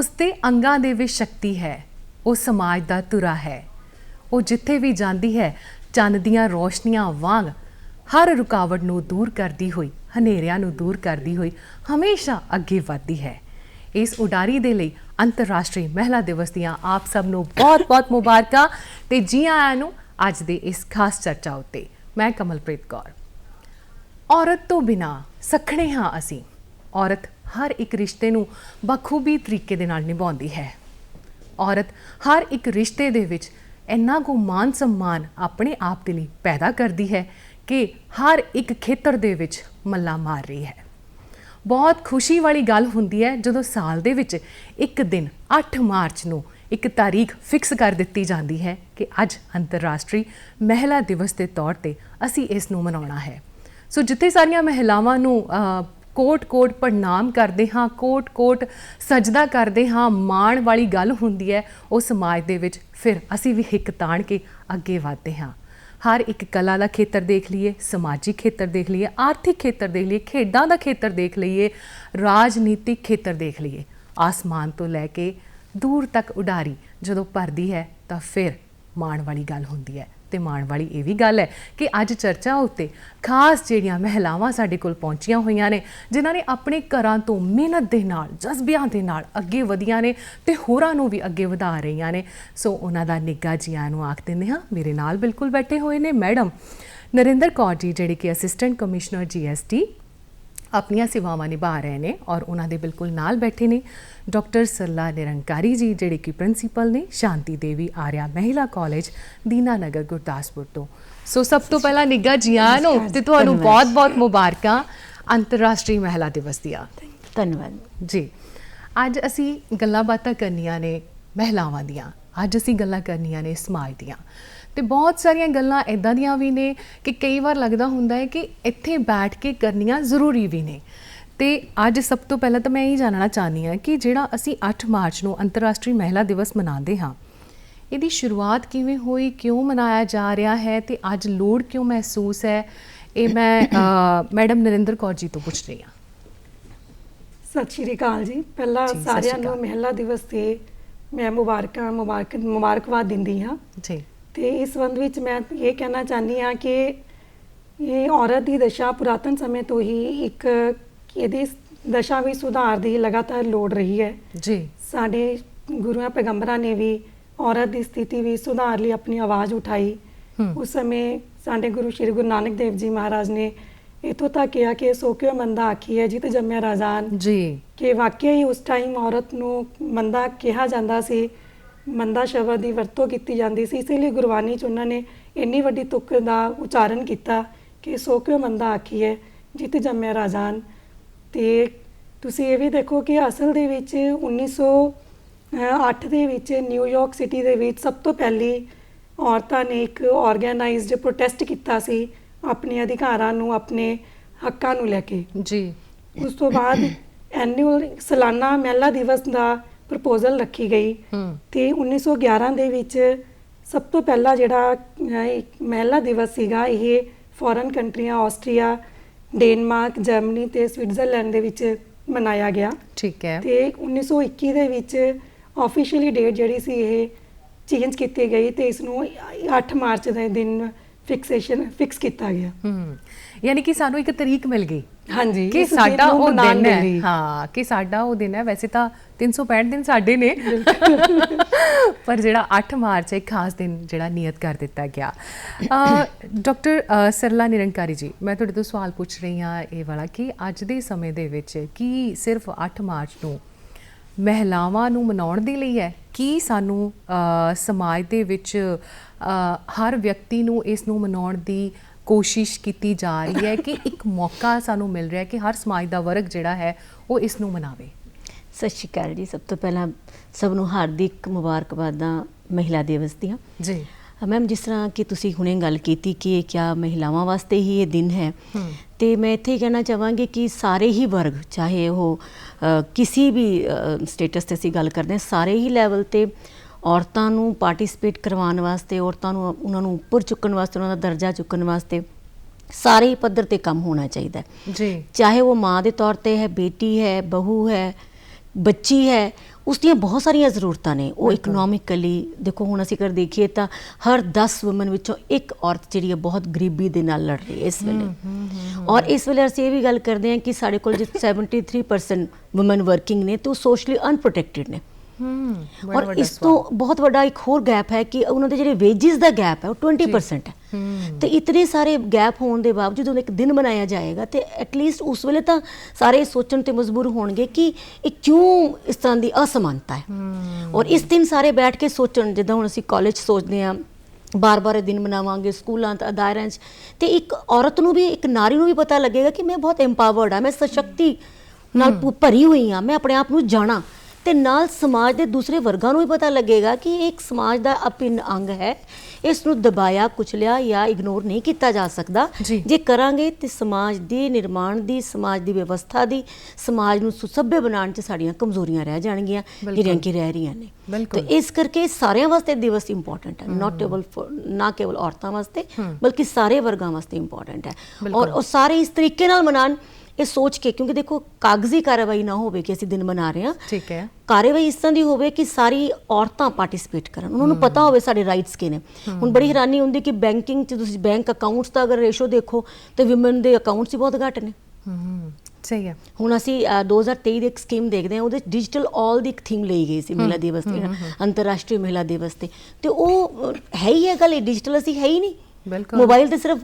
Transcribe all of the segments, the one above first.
ਉਸ ਦੇ ਅੰਗਾਂ ਦੇ ਵਿੱਚ ਸ਼ਕਤੀ ਹੈ। ਉਹ ਸਮਾਜ ਦਾ ਤੁਰਾ ਹੈ। ਉਹ ਜਿੱਥੇ ਵੀ ਜਾਂਦੀ ਹੈ, ਚੰਨ ਦੀਆਂ ਰੋਸ਼ਨੀਆਂ ਵਾਂਗ ਹਰ ਰੁਕਾਵਟ ਨੂੰ ਦੂਰ ਕਰਦੀ ਹੋਈ, ਹਨੇਰਿਆਂ ਨੂੰ ਦੂਰ ਕਰਦੀ ਹੋਈ ਹਮੇਸ਼ਾ ਅੱਗੇ ਵਧਦੀ ਹੈ। ਇਸ ਉਡਾਰੀ ਦੇ ਲਈ ਅੰਤਰਰਾਸ਼ਟਰੀ ਮਹਿਲਾ ਦਿਵਸ ਦੀਆਂ ਆਪ ਸਭ ਨੂੰ ਬਹੁਤ-ਬਹੁਤ ਮੁਬਾਰਕਾਂ ਤੇ ਜੀ ਆਇਆਂ ਨੂੰ ਅੱਜ ਦੇ ਇਸ ਖਾਸ ਚਰਚਾ ਉੱਤੇ ਮੈਂ ਕਮਲਪ੍ਰੀਤ ਕੌਰ। ਔਰਤ ਤੋਂ ਬਿਨਾ ਸਖਣੇ ਹਾਂ ਅਸੀਂ। ਔਰਤ ਹਰ ਇੱਕ ਰਿਸ਼ਤੇ ਨੂੰ ਬਖੂਬੀ ਤਰੀਕੇ ਦੇ ਨਾਲ ਨਿਭਾਉਂਦੀ ਹੈ। ਔਰਤ ਹਰ ਇੱਕ ਰਿਸ਼ਤੇ ਦੇ ਵਿੱਚ ਇੰਨਾ ਕੁ ਮਾਨ ਸਨਮਾਨ ਆਪਣੇ ਆਪ ਦੇ ਲਈ ਪੈਦਾ ਕਰਦੀ ਹੈ ਕਿ ਹਰ ਇੱਕ ਖੇਤਰ ਦੇ ਵਿੱਚ ਮੱਲਾ ਮਾਰ ਰਹੀ ਹੈ। ਬਹੁਤ ਖੁਸ਼ੀ ਵਾਲੀ ਗੱਲ ਹੁੰਦੀ ਹੈ ਜਦੋਂ ਸਾਲ ਦੇ ਵਿੱਚ ਇੱਕ ਦਿਨ 8 ਮਾਰਚ ਨੂੰ ਇੱਕ ਤਾਰੀਖ ਫਿਕਸ ਕਰ ਦਿੱਤੀ ਜਾਂਦੀ ਹੈ ਕਿ ਅੱਜ ਅੰਤਰਰਾਸ਼ਟਰੀ ਮਹਿਲਾ ਦਿਵਸ ਦੇ ਤੌਰ ਤੇ ਅਸੀਂ ਇਸ ਨੂੰ ਮਨਾਉਣਾ ਹੈ। ਸੋ ਜਿੱਥੇ ਸਾਰੀਆਂ ਮਹਿਲਾਵਾਂ ਨੂੰ ਕੋਟ-ਕੋਟ ਪ੍ਰਣਾਮ ਕਰਦੇ ਹਾਂ, ਕੋਟ-ਕੋਟ ਸਜਦਾ ਕਰਦੇ ਹਾਂ, ਮਾਣ ਵਾਲੀ ਗੱਲ ਹੁੰਦੀ ਹੈ ਉਹ ਸਮਾਜ ਦੇ ਵਿੱਚ। ਫਿਰ ਅਸੀਂ ਵੀ ਹਿੱਕ ਤਾਣ ਕੇ ਅੱਗੇ ਵਧਦੇ ਹਾਂ। ਹਰ ਇੱਕ ਕਲਾ ਦਾ ਖੇਤਰ ਦੇਖ ਲਈਏ, ਸਮਾਜਿਕ ਖੇਤਰ ਦੇਖ ਲਈਏ, ਆਰਥਿਕ ਖੇਤਰ ਦੇਖ ਲਈਏ, ਖੇਡਾਂ ਦਾ ਖੇਤਰ ਦੇਖ ਲਈਏ, ਰਾਜਨੀਤਿਕ ਖੇਤਰ ਦੇਖ ਲਈਏ। ਆਸਮਾਨ ਤੋਂ ਲੈ ਕੇ ਦੂਰ ਤੱਕ ਉਡਾਰੀ ਜਦੋਂ ਭਰਦੀ ਹੈ ਤਾਂ ਫਿਰ ਮਾਣ ਵਾਲੀ ਗੱਲ ਹੁੰਦੀ ਹੈ। ਤੇ ਮਾਣ ਵਾਲੀ ਇਹ ਵੀ ਗੱਲ ਹੈ ਕਿ ਅੱਜ ਚਰਚਾ ਉੱਤੇ ਖਾਸ ਜਿਹੜੀਆਂ ਮਹਿਲਾਵਾਂ ਸਾਡੇ ਕੋਲ ਪਹੁੰਚੀਆਂ ਹੋਈਆਂ ਨੇ, ਜਿਨ੍ਹਾਂ ਨੇ ਆਪਣੇ ਘਰਾਂ ਤੋਂ ਮਿਹਨਤ ਦੇ ਨਾਲ, ਜਜ਼ਬਿਆਂ ਦੇ ਨਾਲ ਅੱਗੇ ਵਧੀਆਂ ਨੇ ਤੇ ਹੋਰਾਂ ਨੂੰ ਵੀ ਅੱਗੇ ਵਧਾ ਰਹੀਆਂ ਨੇ। ਸੋ ਉਹਨਾਂ ਦਾ ਨਿੱਘਾ ਜੀਆਂ ਨੂੰ ਆਖ ਦਿੰਦੇ ਹਾਂ। ਮੇਰੇ ਨਾਲ ਬਿਲਕੁਲ ਬੈਠੇ ਹੋਏ ਨੇ ਮੈਡਮ ਨਰਿੰਦਰ ਕੌਰ ਜੀ, ਜਿਹੜੇ ਕਿ ਅਸਿਸਟੈਂਟ ਕਮਿਸ਼ਨਰ ਜੀਐਸਟੀ ਆਪਣੀਆਂ ਸੇਵਾਵਾਂ ਨਿਭਾ ਰਹੇ ਨੇ ਔਰ ਉਹਨਾਂ ਦੇ ਬਿਲਕੁਲ ਨਾਲ ਬੈਠੇ ਨੇ ਡਾਕਟਰ ਸਰਲਾ ਨਿਰੰਕਾਰੀ ਜੀ ਜਿਹੜੇ ਕਿ ਪ੍ਰਿੰਸੀਪਲ ਨੇ ਸ਼ਾਂਤੀ ਦੇਵੀ ਆਰਿਆ ਮਹਿਲਾ ਕਾਲਜ ਦੀਨਾਨਗਰ ਗੁਰਦਾਸਪੁਰ ਤੋਂ। ਸੋ ਸਭ ਤੋਂ ਪਹਿਲਾਂ ਨਿੱਘਾ ਜੀਆਂ ਨੂੰ ਤੇ ਤੁਹਾਨੂੰ ਬਹੁਤ-ਬਹੁਤ ਮੁਬਾਰਕਾਂ ਅੰਤਰਰਾਸ਼ਟਰੀ ਮਹਿਲਾ ਦਿਵਸ ਦੀਆਂ। ਧੰਨਵਾਦ। ਜੀ ਅੱਜ ਅਸੀਂ ਗੱਲਾਂ ਬਾਤਾਂ ਕਰਨੀਆਂ ਨੇ ਮਹਿਲਾਵਾਂ ਦੀਆਂ। ਅੱਜ ਅਸੀਂ ਗੱਲਾਂ ਕਰਨੀਆਂ ਨੇ ਸਮਾਜ ਦੀਆਂ। ਤੇ ਬਹੁਤ ਸਾਰੀਆਂ ਗੱਲਾਂ ਇਦਾਂ ਦੀਆਂ ਵੀ ਨੇ ਕਿ ਕਈ ਵਾਰ ਲੱਗਦਾ ਹੁੰਦਾ ਹੈ ਕਿ ਇੱਥੇ ਬੈਠ ਕੇ ਕਰਨੀਆਂ ਜ਼ਰੂਰੀ ਵੀ ਨੇ। ਤੇ ਅੱਜ ਸਭ ਤੋਂ ਪਹਿਲਾਂ ਤਾਂ ਮੈਂ ਇਹ ਜਾਣਨਾ ਚਾਹਨੀ ਹਾਂ ਕਿ ਜਿਹੜਾ ਅਸੀਂ 8 ਮਾਰਚ ਨੂੰ ਅੰਤਰਰਾਸ਼ਟਰੀ ਮਹਿਲਾ ਦਿਵਸ ਮਨਾਉਂਦੇ ਹਾਂ ਇਹਦੀ ਸ਼ੁਰੂਆਤ ਕਿਵੇਂ ਹੋਈ ਕਿਉਂ ਮਨਾਇਆ ਜਾ ਰਿਹਾ ਹੈ ਤੇ ਅੱਜ ਲੋੜ ਕਿਉਂ ਮਹਿਸੂਸ ਹੈ ਇਹ ਮੈਂ ਮੈਡਮ ਨਰਿੰਦਰ ਕੌਰ ਜੀ ਤੋਂ ਪੁੱਛ ਰਹੀ ਹਾਂ। ਸਤਿ ਸ਼੍ਰੀ ਅਕਾਲ ਜੀ। ਪਹਿਲਾਂ ਸਾਰਿਆਂ ਸ਼੍ਰੀ ਨੂੰ। ਮਹਿਲਾ ਦਿਵਸ ਤੇ ਮੈਂ ਮੁਬਾਰਕਾਂ ਮੁਬਾਰਕ ਮੁਬਾਰਕਬਾਦ ਦਿੰਦੀ ਹਾਂ। ਜੀ। ਤੇ ਇਸ ਸੰਬੰਧ ਵਿੱਚ ਮੈਂ ਇਹ ਕਹਿਣਾ ਚਾਹਨੀ ਹਾਂ ਕਿ ਇਹ ਔਰਤ ਦੀ ਦਸ਼ਾ ਪੁਰਾਤਨ ਸਮੇਂ ਤੋਂ ਹੀ ਇੱਕ ਇਹਦੀ ਦਸ਼ਾ ਵੀ ਸੁਧਾਰ ਦੀ ਲਗਾਤਾਰ ਲੋੜ ਰਹੀ ਹੈ। ਜੀ। ਸਾਡੇ ਗੁਰੂਆਂ ਪੈਗੰਬਰਾਂ ਨੇ ਵੀ ਔਰਤ ਦੀ ਸਥਿਤੀ ਵੀ ਸੁਧਾਰ ਲਈ ਆਪਣੀ ਆਵਾਜ਼ ਉਠਾਈ। ਉਸ ਸਮੇਂ ਸਾਡੇ ਗੁਰੂ ਸ਼੍ਰੀ ਗੁਰੂ ਨਾਨਕ ਦੇਵ ਜੀ ਮਹਾਰਾਜ ਨੇ ਇਥੋਂ ਤੱਕ ਕਿਹਾ ਕਿ ਸੋ ਕਿਉ ਮੰਦਾ ਆਖੀ ਹੈ ਜਿਤ ਜੰਮਿਆ ਰਾਜਾਨ। ਜੀ। ਕਿ ਵਾਕਿਆ ਹੀ ਉਸ ਟਾਈਮ ਔਰਤ ਨੂੰ ਮੰਦਾ ਕਿਹਾ ਜਾਂਦਾ ਸੀ। ਮੰਦਾ ਸ਼ਬਦ ਦੀ ਵਰਤੋਂ ਕੀਤੀ ਜਾਂਦੀ ਸੀ। ਇਸੇ ਲਈ ਗੁਰਬਾਣੀ ਚ ਉਹਨਾਂ ਨੇ ਇੰਨੀ ਵੱਡੀ ਤੁਕ ਦਾ ਉਚਾਰਨ ਕੀਤਾ ਕਿ ਸੋ ਕਿਉ ਮੰਦਾ ਆਖੀ ਹੈ ਜਿਤ ਜੰਮਿਆ ਰਾਜਾਨ। ਤੇ ਤੁਸੀਂ ਇਹ ਵੀ ਦੇਖੋ ਕਿ ਅਸਲ ਦੇ ਵਿੱਚ 1908 ਦੇ ਵਿੱਚ ਨਿਊਯਾਰਕ ਸਿਟੀ ਦੇ ਵਿੱਚ ਸਭ ਤੋਂ ਪਹਿਲੀ ਔਰਤਾਂ ਨੇ ਇੱਕ ਆਰਗੇਨਾਈਜ਼ਡ ਪ੍ਰੋਟੈਸਟ ਕੀਤਾ ਸੀ ਆਪਣੇ ਅਧਿਕਾਰਾਂ ਨੂੰ ਆਪਣੇ ਹੱਕਾਂ ਨੂੰ ਲੈ ਕੇ। ਜੀ। ਉਸ ਤੋਂ ਬਾਅਦ ਐਨੂਅਲ ਸਾਲਾਨਾ ਮਹਿਲਾ ਦਿਵਸ ਦਾ ਪ੍ਰਪੋਜ਼ਲ ਰੱਖੀ ਗਈ। ਤੇ 1911 ਦੇ ਵਿੱਚ ਸਭ ਤੋਂ ਪਹਿਲਾ ਜਿਹੜਾ ਇੱਕ ਮਹਿਲਾ ਦਿਵਸ ਸੀਗਾ ਇਹ ਫੋਰਨ ਕੰਟਰੀਆਂ ਆਸਟਰੀਆ ਡੈਨਮਾਰਕ ਜਰਮਨੀ ਤੇ ਸਵਿਟਜ਼ਰਲੈਂਡ ਦੇ ਵਿੱਚ ਮਨਾਇਆ ਗਿਆ। ਠੀਕ ਹੈ। ਤੇ 1921 ਦੇ ਵਿੱਚ ਆਫੀਸ਼ੀਅਲੀ ਡੇਟ ਜਿਹੜੀ ਸੀ ਇਹ ਚੇਂਜ ਕੀਤੀ ਗਈ ਤੇ ਇਸ ਨੂੰ 8 ਮਾਰਚ ਦੇ ਦਿਨ ਫਿਕਸੇਸ਼ਨ ਫਿਕਸ ਕੀਤਾ ਗਿਆ। ਹੂੰ। ਯਾਨੀ ਕਿ ਸਾਨੂੰ ਇੱਕ ਤਰੀਕ ਮਿਲ ਗਈ ਹਾਂਜੀ ਕਿ ਸਾਡਾ ਉਹ ਦਿਨ ਹੈ। ਹਾਂ ਕਿ ਸਾਡਾ ਉਹ ਦਿਨ ਹੈ। ਵੈਸੇ ਤਾਂ 365 ਦਿਨ ਸਾਡੇ ਨੇ। ਪਰ ਜਿਹੜਾ 8 ਮਾਰਚ ਹੈ, ਇੱਕ ਖਾਸ ਦਿਨ ਜਿਹੜਾ ਨਿਯਤ ਕਰ ਦਿੱਤਾ ਗਿਆ। ਡਾਕਟਰ ਸਰਲਾ ਨਿਰੰਕਾਰੀ ਜੀ, ਮੈਂ ਤੁਹਾਡੇ ਤੋਂ ਸਵਾਲ ਪੁੱਛ ਰਹੀ ਹਾਂ ਇਹ ਵਾਲਾ ਕਿ ਅੱਜ ਦੇ ਸਮੇਂ ਦੇ ਵਿੱਚ ਕੀ ਸਿਰਫ 8 ਮਾਰਚ ਨੂੰ ਮਹਿਲਾਵਾਂ ਨੂੰ ਮਨਾਉਣ ਦੇ ਲਈ ਹੈ? ਕੀ ਸਾਨੂੰ ਸਮਾਜ ਦੇ ਵਿੱਚ ਹਰ ਵਿਅਕਤੀ ਨੂੰ ਇਸ ਨੂੰ ਮਨਾਉਣ ਦੀ ਕੋਸ਼ਿਸ਼ ਕੀਤੀ ਜਾ ਰਹੀ ਹੈ ਕਿ ਇੱਕ ਮੌਕਾ ਸਾਨੂੰ ਮਿਲ ਰਿਹਾ ਹੈ ਕਿ ਹਰ ਸਮਾਜ ਦਾ ਵਰਗ ਜਿਹੜਾ ਹੈ ਉਹ ਇਸ ਨੂੰ ਮਨਾਵੇ? ਸਤਿ ਸ਼੍ਰੀ ਅਕਾਲ ਜੀ। ਸਭ ਤੋਂ ਪਹਿਲਾਂ ਸਭ ਨੂੰ ਹਾਰਦਿਕ ਮੁਬਾਰਕਬਾਦਾਂ ਮਹਿਲਾ ਦਿਵਸ ਦੀਆਂ। ਜੀ। ਮੈਮ ਜਿਸ ਤਰ੍ਹਾਂ ਕਿ ਤੁਸੀਂ ਹੁਣੇ ਗੱਲ ਕੀਤੀ ਕਿ ਇਹ ਕਿਆ ਮਹਿਲਾਵਾਂ ਵਾਸਤੇ ਹੀ ਇਹ ਦਿਨ ਹੈ। ਤੇ ਮੈਂ ਇੱਥੇ ਹੀ ਕਹਿਣਾ ਚਾਹਾਂਗੀ ਕਿ ਸਾਰੇ ਹੀ ਵਰਗ ਚਾਹੇ ਉਹ ਕਿਸੇ ਵੀ ਸਟੇਟਸ ਤੇ ਅਸੀਂ ਗੱਲ ਕਰਦੇ ਹਾਂ ਸਾਰੇ ਹੀ ਲੈਵਲ ਤੇ ਔਰਤਾਂ ਨੂੰ ਪਾਰਟਿਸਿਪੇਟ ਕਰਵਾਉਣ ਵਾਸਤੇ ਔਰਤਾਂ ਨੂੰ ਉਹਨਾਂ ਨੂੰ ਉੱਪਰ ਚੁੱਕਣ ਵਾਸਤੇ ਉਹਨਾਂ ਦਾ ਦਰਜਾ ਚੁੱਕਣ ਵਾਸਤੇ ਸਾਰੇ ਹੀ ਪੱਧਰ ਤੇ ਕੰਮ ਹੋਣਾ ਚਾਹੀਦਾ ਹੈ। ਜੀ। ਚਾਹੇ ਉਹ ਮਾਂ ਦੇ ਤੌਰ ਤੇ ਹੈ ਬੇਟੀ ਹੈ ਬਹੂ ਹੈ ਬੱਚੀ ਹੈ ਉਸ ਦੀਆਂ ਬਹੁਤ ਸਾਰੀਆਂ ਜ਼ਰੂਰਤਾਂ ਨੇ। ਉਹ ਇਕਨੋਮਿਕਲੀ ਦੇਖੋ ਹੁਣ ਅਸੀਂ ਕਰ ਦੇਖੀਏ ਤਾਂ ਹਰ 10 ਔਮਨ ਵਿੱਚੋਂ ਇੱਕ ਔਰਤ ਜਿਹੜੀ ਹੈ ਬਹੁਤ ਗਰੀਬੀ ਦੇ ਨਾਲ ਲੜ ਰਹੀ ਹੈ ਇਸ ਵੇਲੇ। ਔਰ ਇਸ ਵੇਲੇ ਅਸੀਂ ਇਹ ਵੀ ਗੱਲ ਕਰਦੇ ਹਾਂ ਕਿ ਸਾਡੇ ਕੋਲ ਜੇ 73% ਔਮਨ ਵਰਕਿੰਗ ਨੇ ਤੇ ਉਹ ਸੋਸ਼ਲੀ ਅਨਪ੍ਰੋਟੈਕਟਡ ਨੇ। ਹੂੰ ਔਰ ਇਸ ਤੋਂ ਬਹੁਤ ਵੱਡਾ ਇੱਕ ਹੋਰ ਗੈਪ ਹੈ ਕਿ ਉਹਨਾਂ ਦੇ ਜਿਹੜੇ ਵੇਜਸ ਦਾ ਗੈਪ ਹੈ ਉਹ 20% ਹੈ। ਤੇ ਇਤਨੇ ਸਾਰੇ ਗੈਪ ਹੋਣ ਦੇ ਬਾਵਜੂਦ ਜਦੋਂ ਇੱਕ ਦਿਨ ਮਨਾਇਆ ਜਾਏਗਾ ਤੇ ਐਟਲੀਸਟ ਉਸ ਵੇਲੇ ਤਾਂ ਸਾਰੇ ਸੋਚਣ ਤੇ ਮਜਬੂਰ ਹੋਣਗੇ ਕਿ ਇਹ ਕਿਉਂ ਇਸ ਤਰ੍ਹਾਂ ਦੀ ਅਸਮਾਨਤਾ ਹੈ। ਔਰ ਇਸ ਦਿਨ ਸਾਰੇ ਬੈਠ ਕੇ ਸੋਚਣ ਜਿੱਦਾਂ ਹੁਣ ਅਸੀਂ ਕਾਲਜ ਸੋਚਦੇ ਹਾਂ ਬਾਰ-ਬਾਰ ਇਹ ਦਿਨ ਮਨਾਵਾਂਗੇ ਸਕੂਲਾਂ ਤੇ ਅਦਾਰਿਆਂ 'ਚ ਤੇ ਇੱਕ ਔਰਤ ਨੂੰ ਵੀ ਇੱਕ ਨਾਰੀ ਨੂੰ ਵੀ ਪਤਾ ਲੱਗੇਗਾ ਕਿ ਮੈਂ ਬਹੁਤ ਐਮਪਾਵਰਡ ਆ ਮੈਂ ਸਸ਼ਕਤੀ ਨਾਲ ਭਰੀ ਹੋਈ ਆ ਮੈਂ ਆਪਣੇ ਆਪ ਨੂੰ ਜਾਣਾ। ਤੇ ਨਾਲ ਸਮਾਜ ਦੇ ਦੂਸਰੇ ਵਰਗਾਂ ਨੂੰ ਵੀ ਪਤਾ ਲੱਗੇਗਾ ਕਿ ਇਹ ਇੱਕ ਸਮਾਜ ਦਾ ਅਪਿੰਨ ਅੰਗ ਹੈ ਇਸ ਨੂੰ ਦਬਾਇਆ ਕੁਚਲਿਆ ਜਾਂ ਇਗਨੋਰ ਨਹੀਂ ਕੀਤਾ ਜਾ ਸਕਦਾ ਜੀ। ਕਰਾਂਗੇ ਤੇ ਸਮਾਜ ਦੇ ਨਿਰਮਾਣ ਦੀ ਸਮਾਜ ਦੀ ਵਿਵਸਥਾ ਦੀ ਸਮਾਜ ਨੂੰ ਸੁਸੱਭਿਆ ਬਣਾਉਣ 'ਚ ਸਾਡੀਆਂ ਕਮਜ਼ੋਰੀਆਂ ਰਹਿ ਜਾਣਗੀਆਂ। ਜਿਹੜੀਆਂ ਕਿ ਰਹਿ ਰਹੀਆਂ ਨੇ। ਤੇ ਇਸ ਕਰਕੇ ਸਾਰਿਆਂ ਵਾਸਤੇ ਦਿਵਸ ਇੰਪੋਰਟੈਂਟ ਹੈ ਨਾਟ ਕੇਵਲ ਨਾ ਕੇਵਲ ਔਰਤਾਂ ਵਾਸਤੇ ਬਲਕਿ ਸਾਰੇ ਵਰਗਾਂ ਵਾਸਤੇ ਇੰਪੋਰਟੈਂਟ ਹੈ। ਔਰ ਉਹ ਸਾਰੇ ਇਸ ਤਰੀਕੇ ਨਾਲ ਮਨਾਉਣ ਇਹ ਸੋਚ ਕੇ ਕਿਉਂਕਿ ਦੇਖੋ ਕਾਗਜ਼ੀ ਕਾਰਵਾਈ ਨਾ ਹੋਵੇ ਕਿ ਅਸੀਂ ਦਿਨ ਮਨਾ ਰਹੇ ਹਾਂ। ਠੀਕ ਹੈ। ਕਾਰਵਾਈ ਇਸ ਤਰ੍ਹਾਂ ਦੀ ਹੋਵੇ ਕਿ ਸਾਰੀ ਔਰਤਾਂ ਪਾਰਟਿਸਿਪੇਟ ਕਰਨ। ਉਹਨਾਂ ਨੂੰ ਪਤਾ ਹੋਵੇ ਸਾਡੇ ਰਾਈਟਸ ਕੀ ਨੇ ਹੁਣ ਬੜੀ ਹੈਰਾਨੀ ਹੁੰਦੀ ਕਿ ਬੈਂਕਿੰਗ ਚ ਤੁਸੀਂ ਬੈਂਕ ਅਕਾਊਂਟਸ ਦਾ ਅਗਰ ਰੇਸ਼ੋ ਦੇਖੋ ਤੇ ਔਮਨ ਦੇ ਅਕਾਊਂਟਸ ਹੀ ਬਹੁਤ ਘੱਟ ਨੇ। ਹੂੰ ਸਹੀ ਹੈ। ਹੁਣ ਅਸੀਂ ਅ, 2023 ਦੀ ਇੱਕ ਸਕੀਮ ਦੇਖਦੇ ਹਾਂ ਉਹਦੇ ਡਿਜੀਟਲ ਆਲ ਦੀ ਇੱਕ ਥੀਮ ਲਈ ਗਈ ਸੀ ਮਹਿਲਾ ਦਿਵਸ ਤੇ ਅੰਤਰਰਾਸ਼ਟਰੀ ਮਹਿਲਾ ਦਿਵਸ ਤੇ। ਤੇ ਉਹ ਹੈ ਹੀ ਹੈ ਗੱਲ ਇਹ ਡਿਜੀਟਲ ਅਸੀਂ ਹੈ ਹੀ ਨਹੀਂ। ਬਿਲਕੁਲ। ਮੋਬਾਈਲ ਤੇ ਸਿਰਫ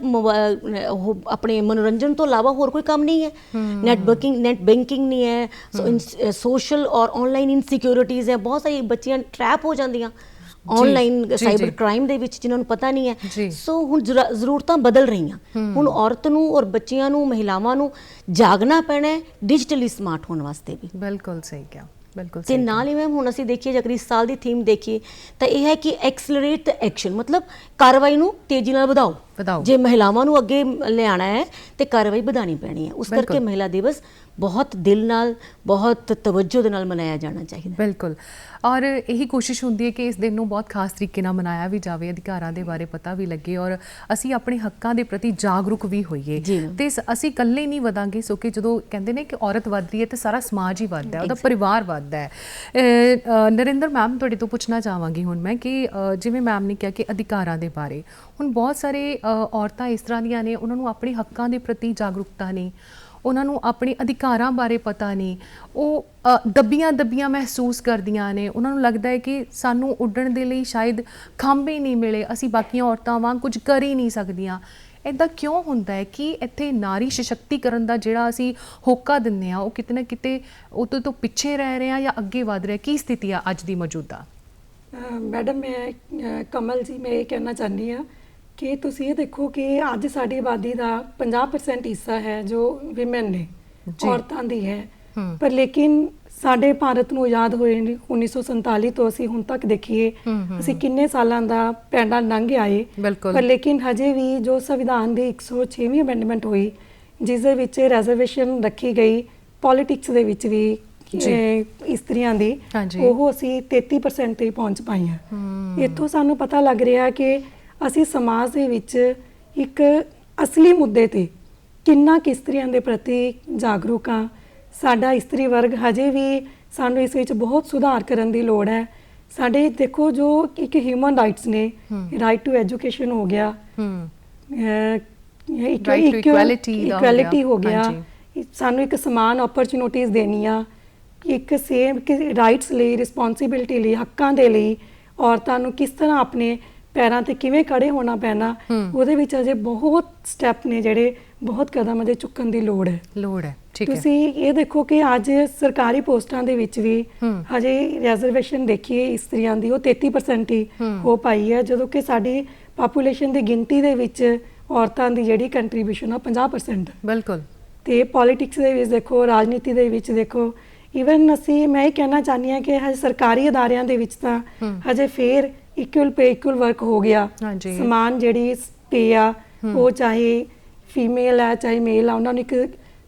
ਆਪਣੇ ਮਨੋਰੰਜਨ ਤੋਂ ਇਲਾਵਾ ਹੋਰ ਕੋਈ ਕੰਮ ਨਹੀਂ ਹੈ। ਨੈਟ ਬੈਂਕਿੰਗ ਨੈਟ ਬੈਂਕਿੰਗ ਨਹੀਂ ਹੈ। ਸੋਸ਼ਲ ਔਰ ਆਨਲਾਈਨ ਇਨਸਿਕਿਉਰਿਟੀਜ਼ ਹੈ। ਬਹੁਤ ਸਾਰੀ ਬੱਚੀਆਂ ਟਰੈਪ ਹੋ ਜਾਂਦੀਆਂ। Online cyber. ਕ੍ਰਾਈਮ ਦੇ ਵਿੱਚ ਜਿਨ੍ਹਾਂ ਨੂੰ ਪਤਾ ਨਹੀਂ। ਹੈ। ਸੋ ਹੁਣ ਜ਼ਰਾ- ਜ਼ਰੂਰਤਾਂ ਬਦਲ ਰਹੀਆਂ। ਹੁਣ ਔਰਤ ਨੂੰ ਔਰ ਬੱਚਿਆਂ ਨੂੰ ਮਹਿਲਾਵਾਂ ਨੂੰ ਜਾਗਣਾ ਪੈਣਾ ਹੈ। ਡਿਜੀਟਲੀ ਸਮਾਰਟ ਹੋਣ ਵਾਸਤੇ ਵੀ। ਬਿਲਕੁਲ ਸਹੀ ਕਿਹਾ। ਤੇ ਨਾਲ ਹੀ ਮੈਮ ਹੁਣ ਅਸੀਂ ਦੇਖੀਏ ਜੇਕਰ ਇਸ ਸਾਲ ਦੀ ਥੀਮ ਦੇਖੀਏ ਤਾਂ ਇਹ ਹੈ ਕਿ ਐਕਸਲਰੇਟ ਦ ਐਕਸ਼ਨ ਮਤਲਬ ਕਾਰਵਾਈ ਨੂੰ ਤੇਜ਼ੀ ਨਾਲ ਵਧਾਓ ਵਧਾਓ। ਜੇ ਮਹਿਲਾਵਾਂ ਨੂੰ ਅੱਗੇ ਲਿਆਣਾ ਹੈ ਤੇ ਕਾਰਵਾਈ ਵਧਾਣੀ ਪੈਣੀ ਹੈ ਉਸ ਕਰਕੇ। ਮਹਿਲਾ ਦਿਵਸ ਬਹੁਤ ਦਿਲ ਨਾਲ ਬਹੁਤ ਤਵੱਜੋ ਦੇ ਨਾਲ ਮਨਾਇਆ ਜਾਣਾ ਚਾਹੀਦਾ ਬਿਲਕੁਲ। ਔਰ ਇਹੀ ਕੋਸ਼ਿਸ਼ ਹੁੰਦੀ ਹੈ ਕਿ ਇਸ ਦਿਨ ਨੂੰ ਬਹੁਤ ਖਾਸ ਤਰੀਕੇ ਨਾਲ ਮਨਾਇਆ ਵੀ ਜਾਵੇ ਅਧਿਕਾਰਾਂ ਦੇ ਬਾਰੇ ਪਤਾ ਵੀ ਲੱਗੇ ਔਰ ਅਸੀਂ ਆਪਣੇ ਹੱਕਾਂ ਦੇ ਪ੍ਰਤੀ ਜਾਗਰੂਕ ਵੀ ਹੋਈਏ। ਤੇ ਅਸੀਂ ਇਕੱਲੇ ਨਹੀਂ ਵਧਾਂਗੇ ਸੋ ਕਿ ਜਦੋਂ ਕਹਿੰਦੇ ਨੇ ਕਿ ਔਰਤ ਵੱਧਦੀ ਹੈ ਤੇ ਸਾਰਾ ਸਮਾਜ ਹੀ ਵੱਧਦਾ ਹੈ ਉਹਦਾ ਪਰਿਵਾਰ ਵੱਧਦਾ ਹੈ। ਨਰਿੰਦਰ ਮੈਮ ਤੁਹਾਡੇ ਤੋਂ ਪੁੱਛਣਾ ਚਾਹਾਂਗੀ ਹੁਣ ਮੈਂ ਕਿ ਜਿਵੇਂ ਮੈਮ ਨੇ ਕਿਹਾ ਕਿ ਅਧਿਕਾਰਾਂ ਦੇ ਬਾਰੇ ਹੁਣ ਬਹੁਤ ਸਾਰੇ ਔਰਤਾਂ ਇਸ ਤਰ੍ਹਾਂ ਦੀਆਂ ਨੇ ਉਹਨਾਂ ਨੂੰ ਆਪਣੇ ਹੱਕਾਂ ਦੇ ਪ੍ਰਤੀ ਜਾਗਰੂਕਤਾ ਨਹੀਂ ਉਹਨਾਂ ਨੂੰ ਆਪਣੇ ਅਧਿਕਾਰਾਂ ਬਾਰੇ ਪਤਾ ਨਹੀਂ। ਉਹ ਦੱਬੀਆਂ ਦੱਬੀਆਂ ਮਹਿਸੂਸ ਕਰਦੀਆਂ ਨੇ। ਉਹਨਾਂ ਨੂੰ ਲੱਗਦਾ ਹੈ ਕਿ ਸਾਨੂੰ ਉੱਡਣ ਦੇ ਲਈ ਸ਼ਾਇਦ ਖੰਭ ਹੀ ਨਹੀਂ ਮਿਲੇ। ਅਸੀਂ ਬਾਕੀਆਂ ਔਰਤਾਂ ਵਾਂਗ ਕੁਝ ਕਰ ਹੀ ਨਹੀਂ ਸਕਦੀਆਂ। ਇਦਾਂ ਕਿਉਂ ਹੁੰਦਾ ਹੈ ਕਿ ਇੱਥੇ ਨਾਰੀ ਸਸ਼ਕਤੀਕਰਨ ਦਾ ਜਿਹੜਾ ਅਸੀਂ ਹੋਕਾ ਦਿੰਦੇ ਆ ਉਹ ਕਿਤੇ ਨਾ ਕਿਤੇ ਉਹ ਤੋਂ ਪਿੱਛੇ ਰਹਿ ਰਹੇ ਆ ਜਾਂ ਅੱਗੇ ਵਧ ਰਿਹਾ? ਕੀ ਸਥਿਤੀ ਆ ਅੱਜ ਦੀ ਮੌਜੂਦਾ? ਮੈਡਮ, ਮੈਂ ਕਮਲ ਜੀ, ਮੈਂ ਇਹ ਕਹਿਣਾ ਚਾਹੁੰਦੀ ਹਾਂ ਕਿ ਤੁਸੀਂ ਇਹ ਦੇਖੋ ਕਿ ਅੱਜ ਸਾਡੀ ਆਬਾਦੀ ਦਾ 50% ਹਿੱਸਾ ਹੈ ਜੋ ਵਿਮਨ ਨੇ। ਔਰਤਾਂ ਦੀ ਹੈ। ਪਰ ਲੇਕਿਨ ਸਾਡੇ ਭਾਰਤ ਨੂੰ ਆਜ਼ਾਦ ਹੋਏ ਨੇ 1947 ਤੋਂ ਅਸੀਂ ਹੁਣ ਤੱਕ ਦੇਖੀਏ ਅਸੀਂ ਕਿੰਨੇ ਸਾਲਾਂ ਦਾ ਪੈਂਡਾ ਲੰਘ ਆਏ। ਪਰ ਲੇਕਿਨ ਹਜੇ ਵੀ ਜੋ ਸੰਵਿਧਾਨ ਦੀ 106ਵੀਂ ਅਮੈਂਡਮੈਂਟ ਹੋਈ ਜਿਸ ਦੇ ਵਿੱਚ ਰਿਜ਼ਰਵੇਸ਼ਨ ਰੱਖੀ ਗਈ ਪੋਲਿਟਿਕਸ ਦੇ ਵਿੱਚ ਵੀ ਇਸਤਰੀਆਂ ਦੀ। ਉਹ ਅਸੀਂ 33% ਤੇ ਪਹੁੰਚ ਪਾਈਆਂ ਇੱਥੋਂ ਸਾਨੂੰ ਪਤਾ ਲੱਗ ਰਿਹਾ ਕਿ ਅਸੀਂ ਸਮਾਜ ਦੇ ਵਿੱਚ ਇੱਕ ਅਸਲੀ ਮੁੱਦੇ ਤੇ ਕਿੰਨਾ ਕਿ ਇਸਤਰੀਆਂ ਦੇ ਪ੍ਰਤੀ ਜਾਗਰੂਕ ਹਾਂ। ਸਾਡਾ ਇਸਤਰੀ ਵਰਗ ਹਜੇ ਵੀ ਸਾਨੂੰ ਇਸ ਵਿੱਚ ਬਹੁਤ ਸੁਧਾਰ ਕਰਨ ਦੀ ਲੋੜ ਹੈ। ਸਾਡੇ ਦੇਖੋ ਜੋ ਇੱਕ ਹਿਊਮਨ ਰਾਈਟਸ ਨੇ ਰਾਈਟ ਟੂ ਐਜੂਕੇਸ਼ਨ ਹੋ ਗਿਆ। ਇਕੁਐਲਿਟੀ। ਹੋ ਗਿਆ। ਸਾਨੂੰ ਇੱਕ ਸਮਾਨ ਓਪਰਚੁਨਿਟੀਆਂ ਦੇਣੀਆਂ ਇੱਕ ਸੇਮ ਰਾਈਟਸ ਲਈ ਰਿਸਪੌਂਸਿਬਿਲਟੀ ਲਈ ਹੱਕਾਂ ਦੇ ਲਈ ਔਰਤਾਂ ਨੂੰ ਕਿਸ ਤਰ੍ਹਾਂ ਆਪਣੇ ਪੈਰਾਂ ਤੇ ਕਿਵੇਂ ਖੜੇ ਹੋਣਾ ਪੈਣਾ ਉਹਦੇ ਵਿੱਚ ਅਜੇ ਬਹੁਤ ਸਟੈਪ ਨੇ ਜਿਹੜੇ ਬਹੁਤ ਕਦਮ ਅਜੇ ਚੁੱਕਣ ਦੀ ਲੋੜ ਹੈ ਲੋੜ ਹੈ ਠੀਕ ਹੈ ਤੁਸੀਂ ਇਹ ਦੇਖੋ ਕਿ ਅੱਜ ਸਰਕਾਰੀ ਪੋਸਟਾਂ ਦੇ ਵਿੱਚ ਵੀ। ਹਜੇ ਰਿਜ਼ਰਵੇਸ਼ਨ ਦੇਖੀਏ ਇਸਤਰੀਆਂ ਦੀ ਉਹ 33% ਹੀ ਹੂੰ। ਪਾਈ ਹੈ ਜਦੋਂ ਕਿ ਸਾਡੀ ਪਾਪੂਲੇਸ਼ਨ ਦੀ ਗਿਣਤੀ ਦੇ ਵਿੱਚ ਔਰਤਾਂ ਦੀ ਜਿਹੜੀ ਕੰਟਰੀਬਿਊਸ਼ਨ ਆ 50% ਬਿਲਕੁਲ ਤੇ ਪੋਲਿਟਿਕਸ ਦੇ ਵਿੱਚ ਦੇਖੋ ਰਾਜਨੀਤੀ ਦੇ ਵਿੱਚ ਦੇਖੋ ਇਵਨ ਅਸੀਂ ਮੈਂ ਇਹ ਕਹਿਣਾ ਚਾਹਨੀ ਹਾਂ ਕਿ ਹਜੇ ਸਰਕਾਰੀ ਅਦਾਰਿਆਂ ਦੇ ਵਿੱਚ ਤਾਂ। ਹਜੇ ਫੇਰ ਇਕੁਅਲ ਪੇ ਇਕੁਅਲ ਵਰਕ ਹੋ ਗਿਆ। ਹਾਂਜੀ। ਸਮਾਨ ਜਿਹੜੀ ਪੇ ਆ ਉਹ ਚਾਹੇ ਫੀਮੇਲ ਆ ਚਾਹੇ ਮੇਲ ਆ ਉਹਨਾਂ ਨੂੰ ਇੱਕ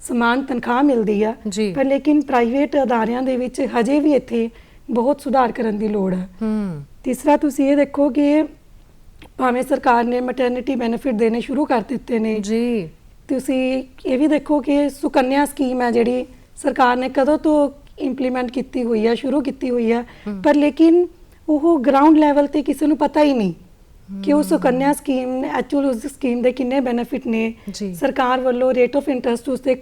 ਸਮਾਨ ਤਨਖਾਹ ਮਿਲਦੀ ਆ। ਜੀ। ਪਰ ਲੇਕਿਨ ਪ੍ਰਾਈਵੇਟ ਅਦਾਰਿਆਂ ਦੇ ਵਿੱਚ ਹਜੇ ਵੀ ਇੱਥੇ ਬਹੁਤ ਸੁਧਾਰ ਕਰਨ ਦੀ ਲੋੜ ਹੈ ਹੂੰ। ਤੀਸਰਾ ਤੁਸੀਂ ਇਹ ਦੇਖੋ ਕਿ ਭਾਵੇਂ ਸਰਕਾਰ ਨੇ ਮੈਟਰਨਿਟੀ ਬੈਨੀਫਿਟ ਦੇਣੇ ਸ਼ੁਰੂ ਕਰ ਦਿੱਤੇ ਨੇ। ਜੀ। ਤੁਸੀਂ ਇਹ ਵੀ ਦੇਖੋ ਕਿ ਸੁਕੰਨਿਆ ਸਕੀਮ ਹੈ ਜਿਹੜੀ ਸਰਕਾਰ ਨੇ ਕਦੋਂ ਤੋਂ ਇੰਪਲੀਮੈਂਟ ਕੀਤੀ ਹੋਈ ਹੈ ਸ਼ੁਰੂ ਕੀਤੀ ਹੋਈ ਹੈ। ਪਰ ਲੇਕਿਨ ਉਹ ਗਰਾਊਂਡ ਲੈਵਲ ਤੇ ਕਿਸੇ ਨੂੰ ਪਤਾ ਹੀ ਨਹੀਂ ਕਿ ਉਹ ਸੁਕੰਨਿਆ ਸਕੀਮ ਐਕਚੁਅਲ ਉਸ ਸਕੀਮ ਦੇ ਕਿੰਨੇ ਬੈਨੀਫਿਟ ਨੇ। ਜੀ। ਸਰਕਾਰ ਵੱਲੋਂ ਰੇਟ ਆਫ ਇੰਟਰਸਟ ਉਸ ਤੇ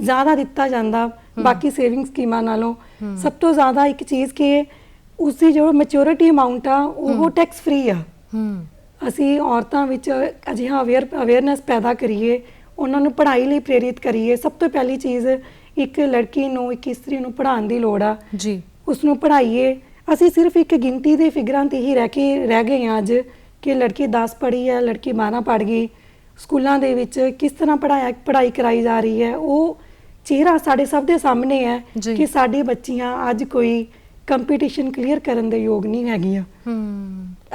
ਜ਼ਿਆਦਾ ਦਿੱਤਾ ਜਾਂਦਾ ਬਾਕੀ ਸੇਵਿੰਗ ਸਕੀਮਾਂ ਨਾਲੋਂ। ਸਭ ਤੋਂ ਜ਼ਿਆਦਾ ਇੱਕ ਚੀਜ਼ ਕਿ ਉਸ ਦੀ ਜੋ ਮੈਚੁਰਿਟੀ ਅਮਾਉਂਟ ਆ ਉਹ ਟੈਕਸ ਫ੍ਰੀ ਆ। ਹੂੰ ਅਸੀਂ ਔਰਤਾਂ ਵਿੱਚ ਅਜਿਹਾ ਅਵੇਅਰ ਅਵੇਅਰਨੈਸ ਪੈਦਾ ਕਰੀਏ ਉਹਨਾਂ ਨੂੰ ਪੜ੍ਹਾਈ ਲਈ ਪ੍ਰੇਰਿਤ ਕਰੀਏ। ਸਭ ਤੋਂ ਪਹਿਲੀ ਚੀਜ਼ ਇੱਕ ਲੜਕੀ ਨੂੰ ਇੱਕ ਇਸਤਰੀ ਨੂੰ ਪੜ੍ਹਾਉਣ ਦੀ ਲੋੜ ਆ। ਜੀ। ਉਸ ਨੂੰ ਪੜ੍ਹਾਈਏ ਅਸੀਂ ਸਿਰਫ ਇੱਕ ਗਿਣਤੀ ਦੇ ਫਿਗਰਾਂ ਤੇ ਹੀ ਰਹਿ ਕੇ ਰਹਿ ਗਏ ਹਾਂ ਅੱਜ ਕਿ ਲੜਕੀ 10 ਪੜ੍ਹੀ ਹੈ ਲੜਕੀ 12 ਪੜ੍ਹ ਗਈ ਸਕੂਲਾਂ ਦੇ ਵਿੱਚ ਕਿਸ ਤਰ੍ਹਾਂ ਪੜਾਇਆ ਪੜ੍ਹਾਈ ਕਰਾਈ ਜਾ ਰਹੀ ਹੈ ਉਹ ਚਿਹਰਾ ਸਾਡੇ ਸਭ ਦੇ ਸਾਹਮਣੇ ਹੈ। ਕਿ ਸਾਡੀ ਬੱਚੀਆਂ ਅੱਜ ਕੋਈ ਕੰਪੀਟੀਸ਼ਨ ਕਲੀਅਰ ਕਰਨ ਦੇ ਯੋਗ ਨਹੀਂ ਹੈਗੀਆਂ ਹੂੰ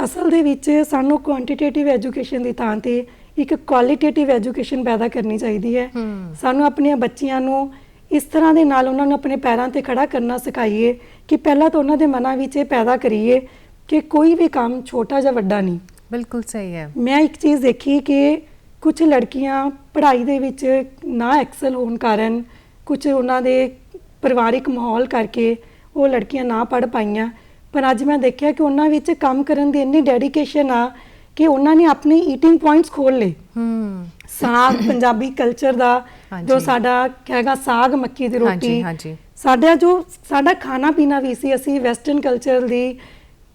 ਅਸਲ ਦੇ ਵਿੱਚ ਸਾਨੂੰ ਕੁਆਂਟੀਟੇਟਿਵ ਐਜੂਕੇਸ਼ਨ ਦੀ ਥਾਂ ਤੇ ਇੱਕ ਕੁਆਲਿਟੇਟਿਵ ਐਜੂਕੇਸ਼ਨ ਪੈਦਾ ਕਰਨੀ ਚਾਹੀਦੀ ਹੂੰ। ਸਾਨੂੰ ਆਪਣੀਆਂ ਬੱਚੀਆਂ ਨੂੰ ਇਸ ਤਰ੍ਹਾਂ ਦੇ ਨਾਲ ਉਹਨਾਂ ਨੂੰ ਆਪਣੇ ਪੈਰਾਂ ਤੇ ਖੜਾ ਕਰਨਾ ਸਿਖਾਈਏ ਕਿ ਪਹਿਲਾਂ ਤਾਂ ਉਹਨਾਂ ਦੇ ਮਨਾਂ ਵਿੱਚ ਇਹ ਪੈਦਾ ਕਰੀਏ ਕਿ ਕੋਈ ਵੀ ਕੰਮ ਛੋਟਾ ਜਾਂ ਵੱਡਾ ਨਹੀਂ। ਬਿਲਕੁਲ ਸਹੀ ਹੈ। ਮੈਂ ਇੱਕ ਚੀਜ਼ ਦੇਖੀ ਕਿ ਕੁਝ ਲੜਕੀਆਂ ਪੜ੍ਹਾਈ ਦੇ ਵਿੱਚ ਨਾ ਐਕਸਲ ਹੋਣ ਕਾਰਨ ਕੁਝ ਉਹਨਾਂ ਦੇ ਪਰਿਵਾਰਿਕ ਮਾਹੌਲ ਕਰਕੇ ਉਹ ਲੜਕੀਆਂ ਨਾ ਪੜ੍ਹ ਪਾਈਆਂ। ਪਰ ਅੱਜ ਮੈਂ ਦੇਖਿਆ ਕਿ ਉਹਨਾਂ ਵਿੱਚ ਕੰਮ ਕਰਨ ਦੀ ਇੰਨੀ ਡੈਡੀਕੇਸ਼ਨ ਆ ਕਿ ਉਹਨਾਂ ਨੇ ਆਪਣੇ ਈਟਿੰਗ ਪੁਆਇੰਟਸ ਖੋਲ ਲਏ। ਹੂੰ। ਸਾਗ ਪੰਜਾਬੀ ਕਲਚਰ ਦਾ। ਜੋ ਸਾਡਾ ਹੈਗਾ ਸਾਗ ਮੱਕੀ ਦੀ ਰੋਟੀ। ਹਾਂਜੀ ਸਾਡਾ ਜੋ ਸਾਡਾ ਖਾਣਾ ਪੀਣਾ ਵੀ ਸੀ ਅਸੀਂ ਵੈਸਟਰਨ ਕਲਚਰ ਦੀ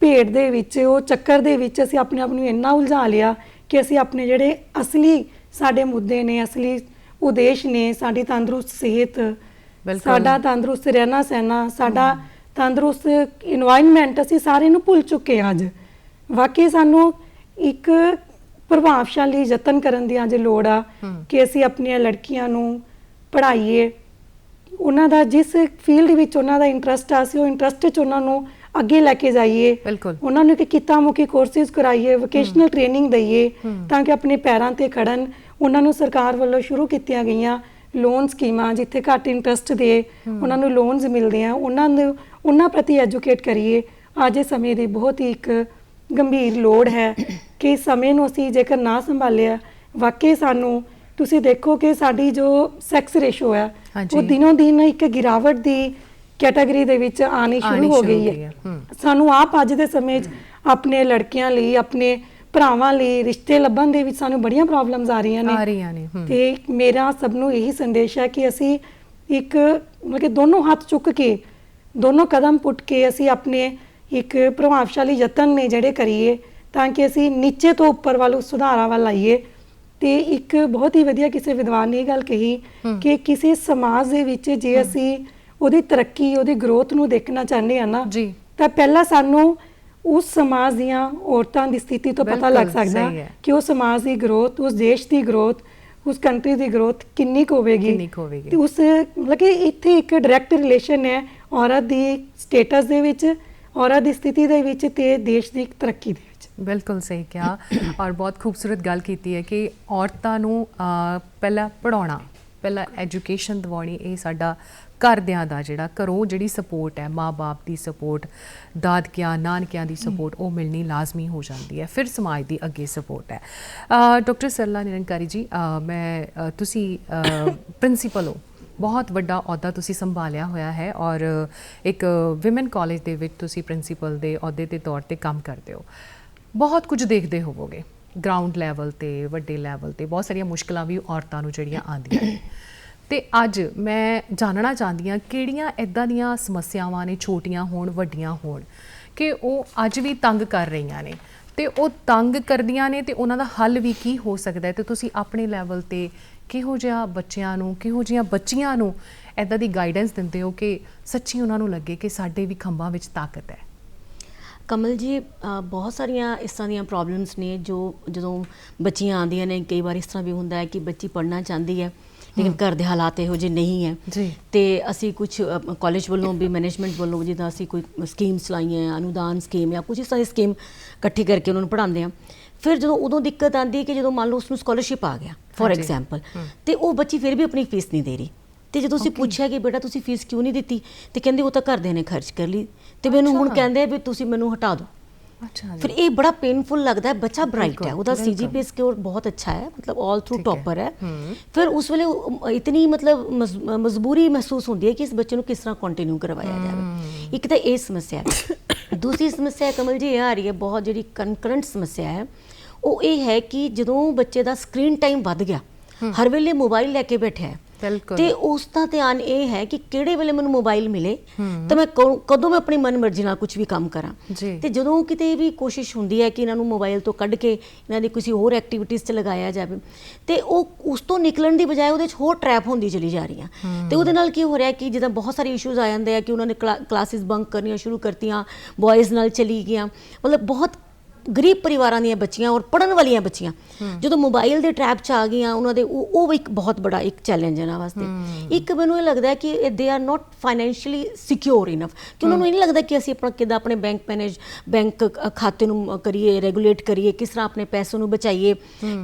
ਭੇਡ ਦੇ ਵਿੱਚ ਉਹ ਚੱਕਰ ਦੇ ਵਿੱਚ ਅਸੀਂ ਆਪਣੇ ਆਪ ਨੂੰ ਇੰਨਾ ਉਲਝਾ ਲਿਆ ਕਿ ਅਸੀਂ ਆਪਣੇ ਜਿਹੜੇ ਅਸਲੀ ਸਾਡੇ ਮੁੱਦੇ ਨੇ ਅਸਲੀ ਉਦੇਸ਼ ਨੇ ਸਾਡੀ ਤੰਦਰੁਸਤ ਸਿਹਤ ਸਾਡਾ ਤੰਦਰੁਸਤ ਰਹਿਣਾ ਸਹਿਣਾ ਸਾਡਾ ਤੰਦਰੁਸਤ এনवायरमेंट ਅਸੀਂ ਸਾਰੇ ਨੂੰ ਭੁੱਲ ਚੁੱਕੇ ਅੱਜ। ਵਾਕਈ ਸਾਨੂੰ ਇੱਕ ਪ੍ਰਭਾਵਸ਼ਾਲੀ ਯਤਨ ਕਰਨ ਦੀ ਅੱਜ ਲੋੜ ਆ। ਕਿ ਅਸੀਂ ਆਪਣੀਆਂ ਲੜਕੀਆਂ ਨੂੰ ਪੜ੍ਹਾਈਏ। ਉਹਨਾਂ ਦਾ ਜਿਸ ਫੀਲਡ ਵਿੱਚ ਉਹਨਾਂ ਦਾ ਇੰਟਰਸਟ ਆ ਸੀ ਉਹ ਇੰਟਰਸਟ 'ਚ ਉਹਨਾਂ ਨੂੰ ਅੱਗੇ ਲੈ ਕੇ ਜਾਈਏ। ਉਹਨਾਂ ਨੂੰ ਕਿ ਕਿੱਤਾ ਮੁਖੀ ਕੋਰਸਿਸ ਕਰਾਈਏ ਵੋਕੇਸ਼ਨਲ ਟ੍ਰੇਨਿੰਗ ਦਈਏ। ਤਾਂ ਕਿ ਆਪਣੇ ਪੈਰਾਂ ਤੇ ਖੜਨ। ਉਹਨਾਂ ਨੂੰ ਸਰਕਾਰ ਵੱਲੋਂ ਸ਼ੁਰੂ ਕੀਤੀਆਂ ਗਈਆਂ ਲੋਨ ਸਕੀਮਾਂ ਜਿੱਥੇ ਘੱਟ ਇੰਟਰਸਟ ਦੇ ਉਹਨਾਂ ਨੂੰ ਲੋਨਸ ਮਿਲਦੇ ਆ। ਉਹਨਾਂ ਨੂੰ ਉਹਨਾਂ ਪ੍ਰਤੀ ਐਜੂਕੇਟ ਕਰੀਏ। ਅੱਜ ਦੇ ਸਮੇਂ ਦੀ ਬਹੁਤ ਹੀ ਇੱਕ ਗੰਭੀਰ ਲੋੜ ਹੈ ਕਿ ਸਮੇਂ ਨੂੰ ਅਸੀਂ ਜੇਕਰ ਨਾ ਸੰਭਾਲਿਆ ਵਾਕਈ ਸਾਨੂੰ ਤੁਸੀਂ ਦੇਖੋ ਕਿ ਸਾਡੀ ਜੋ ਸੈਕਸ ਰੇਸ਼ੋ ਹੈ। ਉਹ ਦਿਨੋਂ ਦਿਨ ਇੱਕ ਗਿਰਾਵਟ ਦੀ ਕੈਟਾਗਰੀ ਦੇ ਵਿੱਚ ਆਣੀ ਸ਼ੁਰੂ ਹੋ ਗਈ ਹੋ। ਸਾਨੂੰ ਆਪ ਅੱਜ ਦੇ ਸਮੇਂ 'ਚ ਆਪਣੇ ਲੜਕੀਆਂ ਲਈ ਆਪਣੇ ਭਰਾਵਾਂ ਲਈ ਰਿਸ਼ਤੇ ਲੱਭਣ ਦੇ ਵਿੱਚ ਸਾਨੂੰ ਬੜੀਆਂ ਪ੍ਰੋਬਲਮਸ ਆ ਰਹੀਆਂ ਆ ਨੇ ਰਹੀਆਂ ਨੇ ਹੂੰ ਤੇ ਮੇਰਾ ਸਭ ਨੂੰ ਇਹੀ ਸੰਦੇਸ਼ ਹੈ ਕਿ ਅਸੀਂ ਇੱਕ ਮਤਲਬ ਕਿ ਦੋਨੋਂ ਹੱਥ ਚੁੱਕ ਕੇ ਦੋਨੋਂ ਕਦਮ ਪੁੱਟ ਕੇ ਅਸੀਂ ਆਪਣੇ ਇੱਕ ਪ੍ਰਭਾਵਸ਼ਾਲੀ ਯਤਨ ਨੇ ਜਿਹੜੇ ਕਰੀਏ ਤਾਂ ਕਿ ਅਸੀਂ ਨੀਚੇ ਤੋਂ ਉੱਪਰ ਵੱਲ ਸੁਧਾਰਾਂ ਵੱਲ ਆਈਏ ਤੇ ਇੱਕ ਬਹੁਤ ਹੀ ਵਧੀਆ ਕਿਸੇ ਵਿਦਵਾਨ ਨੇ ਇਹ ਗੱਲ ਕਹੀ। ਕਿ ਕਿਸੇ ਸਮਾਜ ਦੇ ਵਿੱਚ ਜੇ ਅਸੀਂ ਉਹਦੀ ਤਰੱਕੀ ਉਹਦੀ ਗਰੋਥ ਨੂੰ ਦੇਖਣਾ ਚਾਹੁੰਦੇ ਆ ਨਾ ਜੀ ਤਾਂ ਪਹਿਲਾਂ ਸਾਨੂੰ ਉਸ ਸਮਾਜ ਦੀਆਂ ਔਰਤਾਂ ਦੀ ਸਥਿਤੀ ਤੋਂ ਪਤਾ ਲੱਗ ਸਕਦਾ। ਕਿ ਉਹ ਸਮਾਜ ਦੀ ਗਰੋਥ ਉਸ ਦੇਸ਼ ਦੀ ਗਰੋਥ ਉਸ ਕੰਟਰੀ ਦੀ ਗਰੋਥ ਕਿੰਨੀ ਕੁ ਹੋਵੇਗੀ ਕਿੰਨੀ ਕੁ ਹੋਵੇਗੀ। ਤੇ ਉਸ ਮਤਲਬ ਕਿ ਇੱਥੇ ਇੱਕ ਡਾਇਰੈਕਟ ਰਿਲੇਸ਼ਨ ਹੈ ਔਰਤ ਦੀ ਸਟੇਟਸ ਦੇ ਵਿੱਚ ਔਰਤ ਦੀ ਸਥਿਤੀ ਦੇ ਵਿੱਚ ਤੇ ਦੇਸ਼ ਦੀ ਤਰੱਕੀ ਦੇ ਵਿੱਚ। ਬਿਲਕੁਲ ਸਹੀ ਕਿਹਾ। ਔਰ ਬਹੁਤ ਖੂਬਸੂਰਤ ਗੱਲ ਕੀਤੀ ਹੈ ਕਿ ਔਰਤਾਂ ਨੂੰ ਪਹਿਲਾਂ ਪੜਾਉਣਾ ਪਹਿਲਾਂ ਐਜੂਕੇਸ਼ਨ ਦਿਵਾਉਣੀ ਇਹ ਸਾਡਾ ਘਰਦਿਆਂ ਦਾ ਜਿਹੜਾ ਘਰੋਂ ਜਿਹੜੀ ਸਪੋਰਟ ਹੈ ਮਾਪੇ ਦੀ ਸਪੋਰਟ ਦਾਦਕਿਆਂ ਨਾਨਕਿਆਂ ਦੀ ਸਪੋਰਟ ਉਹ ਮਿਲਣੀ ਲਾਜ਼ਮੀ ਹੋ ਜਾਂਦੀ ਹੈ। ਫਿਰ ਸਮਾਜ ਦੀ ਅੱਗੇ ਸਪੋਰਟ ਹੈ। ਅਹ, ਡਾਕਟਰ ਸਰਲਾ ਨਿਰੰਕਾਰੀ ਜੀ ਮੈਂ ਤੁਸੀਂ ਪ੍ਰਿੰਸੀਪਲ ਹੋ। ਬਹੁਤ ਵੱਡਾ ਅਹੁਦਾ ਤੁਸੀਂ ਸੰਭਾਲਿਆ ਹੋਇਆ ਹੈ ਔਰ ਇੱਕ ਔਮਨ ਕਾਲਜ ਦੇ ਵਿੱਚ ਤੁਸੀਂ ਪ੍ਰਿੰਸੀਪਲ ਦੇ ਅਹੁਦੇ ਦੇ ਤੌਰ ਤੇ ਕੰਮ ਕਰਦੇ ਹੋ। ਬਹੁਤ ਕੁਝ ਦੇਖਦੇ ਹੋਵੋਗੇ। ਗਰਾਊਂਡ ਲੈਵਲ ਤੇ, ਵੱਡੇ ਲੈਵਲ ਤੇ ਬਹੁਤ ਸਾਰੀਆਂ ਮੁਸ਼ਕਲਾਂ ਵੀ ਔਰਤਾਂ ਨੂੰ ਜਿਹੜੀਆਂ ਆਉਂਦੀਆਂ ਨੇ। ਤੇ ਅੱਜ ਮੈਂ ਜਾਣਨਾ ਚਾਹੁੰਦੀ ਹਾਂ ਕਿਹੜੀਆਂ ਇਦਾਂ ਦੀਆਂ ਸਮੱਸਿਆਵਾਂ ਨੇ ਛੋਟੀਆਂ ਹੋਣ, ਵੱਡੀਆਂ ਹੋਣ, ਕਿ ਉਹ ਅੱਜ ਵੀ ਤੰਗ ਕਰ ਰਹੀਆਂ ਨੇ। ਤੇ ਉਹ ਤੰਗ ਕਰਦੀਆਂ ਨੇ ਤੇ ਉਹਨਾਂ ਦਾ ਹੱਲ ਵੀ ਕੀ ਹੋ ਸਕਦਾ ਹੈ ਤੇ ਤੁਸੀਂ ਆਪਣੇ ਲੈਵਲ ਤੇ ਕਿਹੋ ਜਿਹਾ ਬੱਚਿਆਂ ਨੂੰ ਕਿਹੋ ਜਿਹੀਆਂ ਬੱਚੀਆਂ ਨੂੰ ਇਦਾਂ ਦੀ ਗਾਈਡੈਂਸ ਦਿੰਦੇ ਹੋ ਕਿ ਸੱਚੀ ਉਹਨਾਂ ਨੂੰ ਲੱਗੇ ਕਿ ਸਾਡੇ ਵੀ ਖੰਭਾਂ ਵਿੱਚ ਤਾਕਤ ਹੈ? ਕਮਲ ਜੀ ਬਹੁਤ ਸਾਰੀਆਂ ਇਸ ਤਰ੍ਹਾਂ ਦੀਆਂ ਪ੍ਰੋਬਲਮਸ ਨੇ ਜੋ ਜਦੋਂ ਬੱਚੀਆਂ ਆਉਂਦੀਆਂ ਨੇ ਕਈ ਵਾਰ ਇਸ ਤਰ੍ਹਾਂ ਵੀ ਹੁੰਦਾ ਹੈ ਕਿ ਬੱਚੀ ਪੜ੍ਹਨਾ ਚਾਹੁੰਦੀ ਹੈ ਲੇਕਿਨ ਘਰ ਦੇ ਹਾਲਾਤ ਇਹੋ ਜਿਹੇ ਨਹੀਂ ਹੈ। ਤੇ ਅਸੀਂ ਕੁਝ ਕਾਲਜ ਵੱਲੋਂ ਵੀ ਮੈਨੇਜਮੈਂਟ ਵੱਲੋਂ ਜਿੱਦਾਂ ਅਸੀਂ ਕੋਈ ਸਕੀਮ ਚਲਾਈਆਂ ਹੈ, ਅਨੁਦਾਨ ਸਕੀਮ ਜਾਂ ਕੁਝ ਇਸ ਤਰ੍ਹਾਂ ਦੀ ਸਕੀਮ ਇਕੱਠੀ ਕਰਕੇ ਉਹਨਾਂ ਨੂੰ ਪੜ੍ਹਾਉਂਦੇ ਆ ਫਿਰ ਜਦੋਂ ਉਦੋਂ ਦਿੱਕਤ ਆਉਂਦੀ ਹੈ ਕਿ ਜਦੋਂ ਮੰਨ ਲਓ ਉਸ ਨੂੰ ਸਕਾਲਰਸ਼ਿਪ ਆ ਗਿਆ ਫੋਰ। ਐਗਜ਼ਾਮਪਲ। ਤੇ ਉਹ ਬੱਚੀ ਫਿਰ ਵੀ ਆਪਣੀ ਫੀਸ ਨਹੀਂ ਦੇ ਰਹੀ ਤੇ ਜਦੋਂ ਅਸੀਂ. ਪੁੱਛਿਆ ਕਿ ਬੇਟਾ ਤੁਸੀਂ ਫੀਸ ਕਿਉਂ ਨਹੀਂ ਦਿੱਤੀ ਤੇ ਕਹਿੰਦੇ ਉਹ ਤਾਂ ਘਰਦਿਆਂ ਨੇ ਖਰਚ ਕਰ ਲਈ ਤੇ ਮੈਨੂੰ ਹੁਣ। ਕਹਿੰਦੇ ਵੀ ਤੁਸੀਂ ਮੈਨੂੰ ਹਟਾ ਦਿਓ ਅੱਛਾ ਫਿਰ ਜੀ ਇਹ ਬੜਾ ਪੇਨਫੁਲ ਲੱਗਦਾ ਹੈ ਬੱਚਾ ਬ੍ਰਾਈਟ ਬਿਲਕੁਲ, ਹੈ ਉਹਦਾ ਬਿਲਕੁਲ। ਸੀਜੀਪੀਏ ਸਕੋਰ ਬਹੁਤ ਅੱਛਾ ਹੈ ਮਤਲਬ ਆਲ ਥਰੂ ਠੀਕ ਹੈ। ਟੌਪਰ ਹੈ। ਹੂੰ। ਫਿਰ ਉਸ ਵੇਲੇ ਇਤਨੀ ਮਤਲਬ ਮਜ- ਮਜਬੂਰੀ ਮਹਿਸੂਸ ਹੁੰਦੀ ਹੈ ਕਿ ਇਸ ਬੱਚੇ ਨੂੰ ਕਿਸ ਤਰ੍ਹਾਂ ਕੰਟੀਨਿਊ ਕਰਵਾਇਆ ਜਾਵੇ। ਇੱਕ ਤਾਂ ਇਹ ਸਮੱਸਿਆ ਹੈ। ਦੂਸਰੀ ਸਮੱਸਿਆ ਕਮਲ ਜੀ ਇਹ ਆ ਰਹੀ ਹੈ ਬਹੁਤ ਜਿਹੜੀ ਕਨਕਰੈਂਟ ਸਮੱਸਿਆ ਹੈ ਉਹ ਇਹ ਹੈ ਕਿ ਜਦੋਂ ਬੱਚੇ ਦਾ ਸਕਰੀਨ ਟਾਈਮ ਵੱਧ ਗਿਆ ਹਰ ਵੇਲੇ ਮੋਬਾਈਲ ਲੈ ਕੇ ਬੈਠਿਆ ਹੈ ਤੇ ਉਸ ਦਾ ਧਿਆਨ ਇਹ ਹੈ ਕਿ ਕਿਹੜੇ ਵੇਲੇ ਮੈਨੂੰ ਮੋਬਾਈਲ ਮਿਲੇ ਤਾਂ ਮੈਂ ਕਦੋਂ- ਮੈਂ ਆਪਣੀ ਮਨਮਰਜ਼ੀ ਨਾਲ ਕੁਝ ਵੀ ਕੰਮ ਕਰਾਂ। ਤੇ ਜਦੋਂ ਕਿਤੇ ਵੀ ਕੋਸ਼ਿਸ਼ ਹੁੰਦੀ ਹੈ ਕਿ ਇਹਨਾਂ ਨੂੰ ਮੋਬਾਈਲ ਤੋਂ ਕੱਢ ਕੇ ਇਹਨਾਂ ਦੀ ਕਿਸੇ ਹੋਰ ਐਕਟੀਵਿਟੀਜ਼ 'ਚ ਲਗਾਇਆ ਜਾਵੇ ਤੇ ਉਹ ਉਸ ਤੋਂ ਨਿਕਲਣ ਦੀ ਬਜਾਏ ਉਹਦੇ 'ਚ ਹੋਰ ਟਰੈਪ ਹੁੰਦੀ ਚਲੀ ਜਾ ਰਹੀਆਂ। ਤੇ ਉਹਦੇ ਨਾਲ ਕੀ ਹੋ ਰਿਹਾ ਕਿ ਜਿੱਦਾਂ ਬਹੁਤ ਸਾਰੇ ਇਸ਼ੂਜ਼ ਆ ਜਾਂਦੇ ਆ ਕਿ ਉਹਨਾਂ ਨੇ ਕਲਾਸਿਸ ਬੰਕ ਕਰਨੀਆਂ ਸ਼ੁਰੂ ਕਰਤੀਆਂ ਬॉयਜ਼ ਨਾਲ ਚਲੀ ਗਈਆਂ। ਮਤਲਬ ਬਹੁਤ ਗਰੀਬ ਪਰਿਵਾਰਾਂ ਦੀਆਂ ਬੱਚੀਆਂ ਔਰ ਪੜਨ ਵਾਲੀਆਂ ਬੱਚੀਆਂ ਜਦੋਂ ਮੋਬਾਈਲ ਦੇ ਟਰੈਪ 'ਚ ਆ ਗਈਆਂ ਉਹਨਾਂ ਦੇ ਉਹ ਉਹ ਇੱਕ ਬਹੁਤ ਬੜਾ ਇੱਕ ਚੈਲੰਜ ਹੈ ਇਹਨਾਂ ਵਾਸਤੇ। ਇੱਕ ਮੈਨੂੰ ਇਹ ਲੱਗਦਾ ਹੈ ਕਿ they are not financially secure enough ਕਿ ਉਹਨਾਂ ਨੂੰ ਇਹ ਨਹੀਂ ਲੱਗਦਾ ਕਿ ਅਸੀਂ ਆਪਣਾ ਕਿੱਦਾਂ ਆਪਣੇ ਬੈਂਕ ਮੈਨੇਜ ਬੈਂਕ ਖਾਤੇ ਨੂੰ ਕਰੀਏ ਰੈਗੂਲੇਟ ਕਰੀਏ ਕਿਸ ਤਰ੍ਹਾਂ ਆਪਣੇ ਪੈਸੇ ਨੂੰ ਬਚਾਈਏ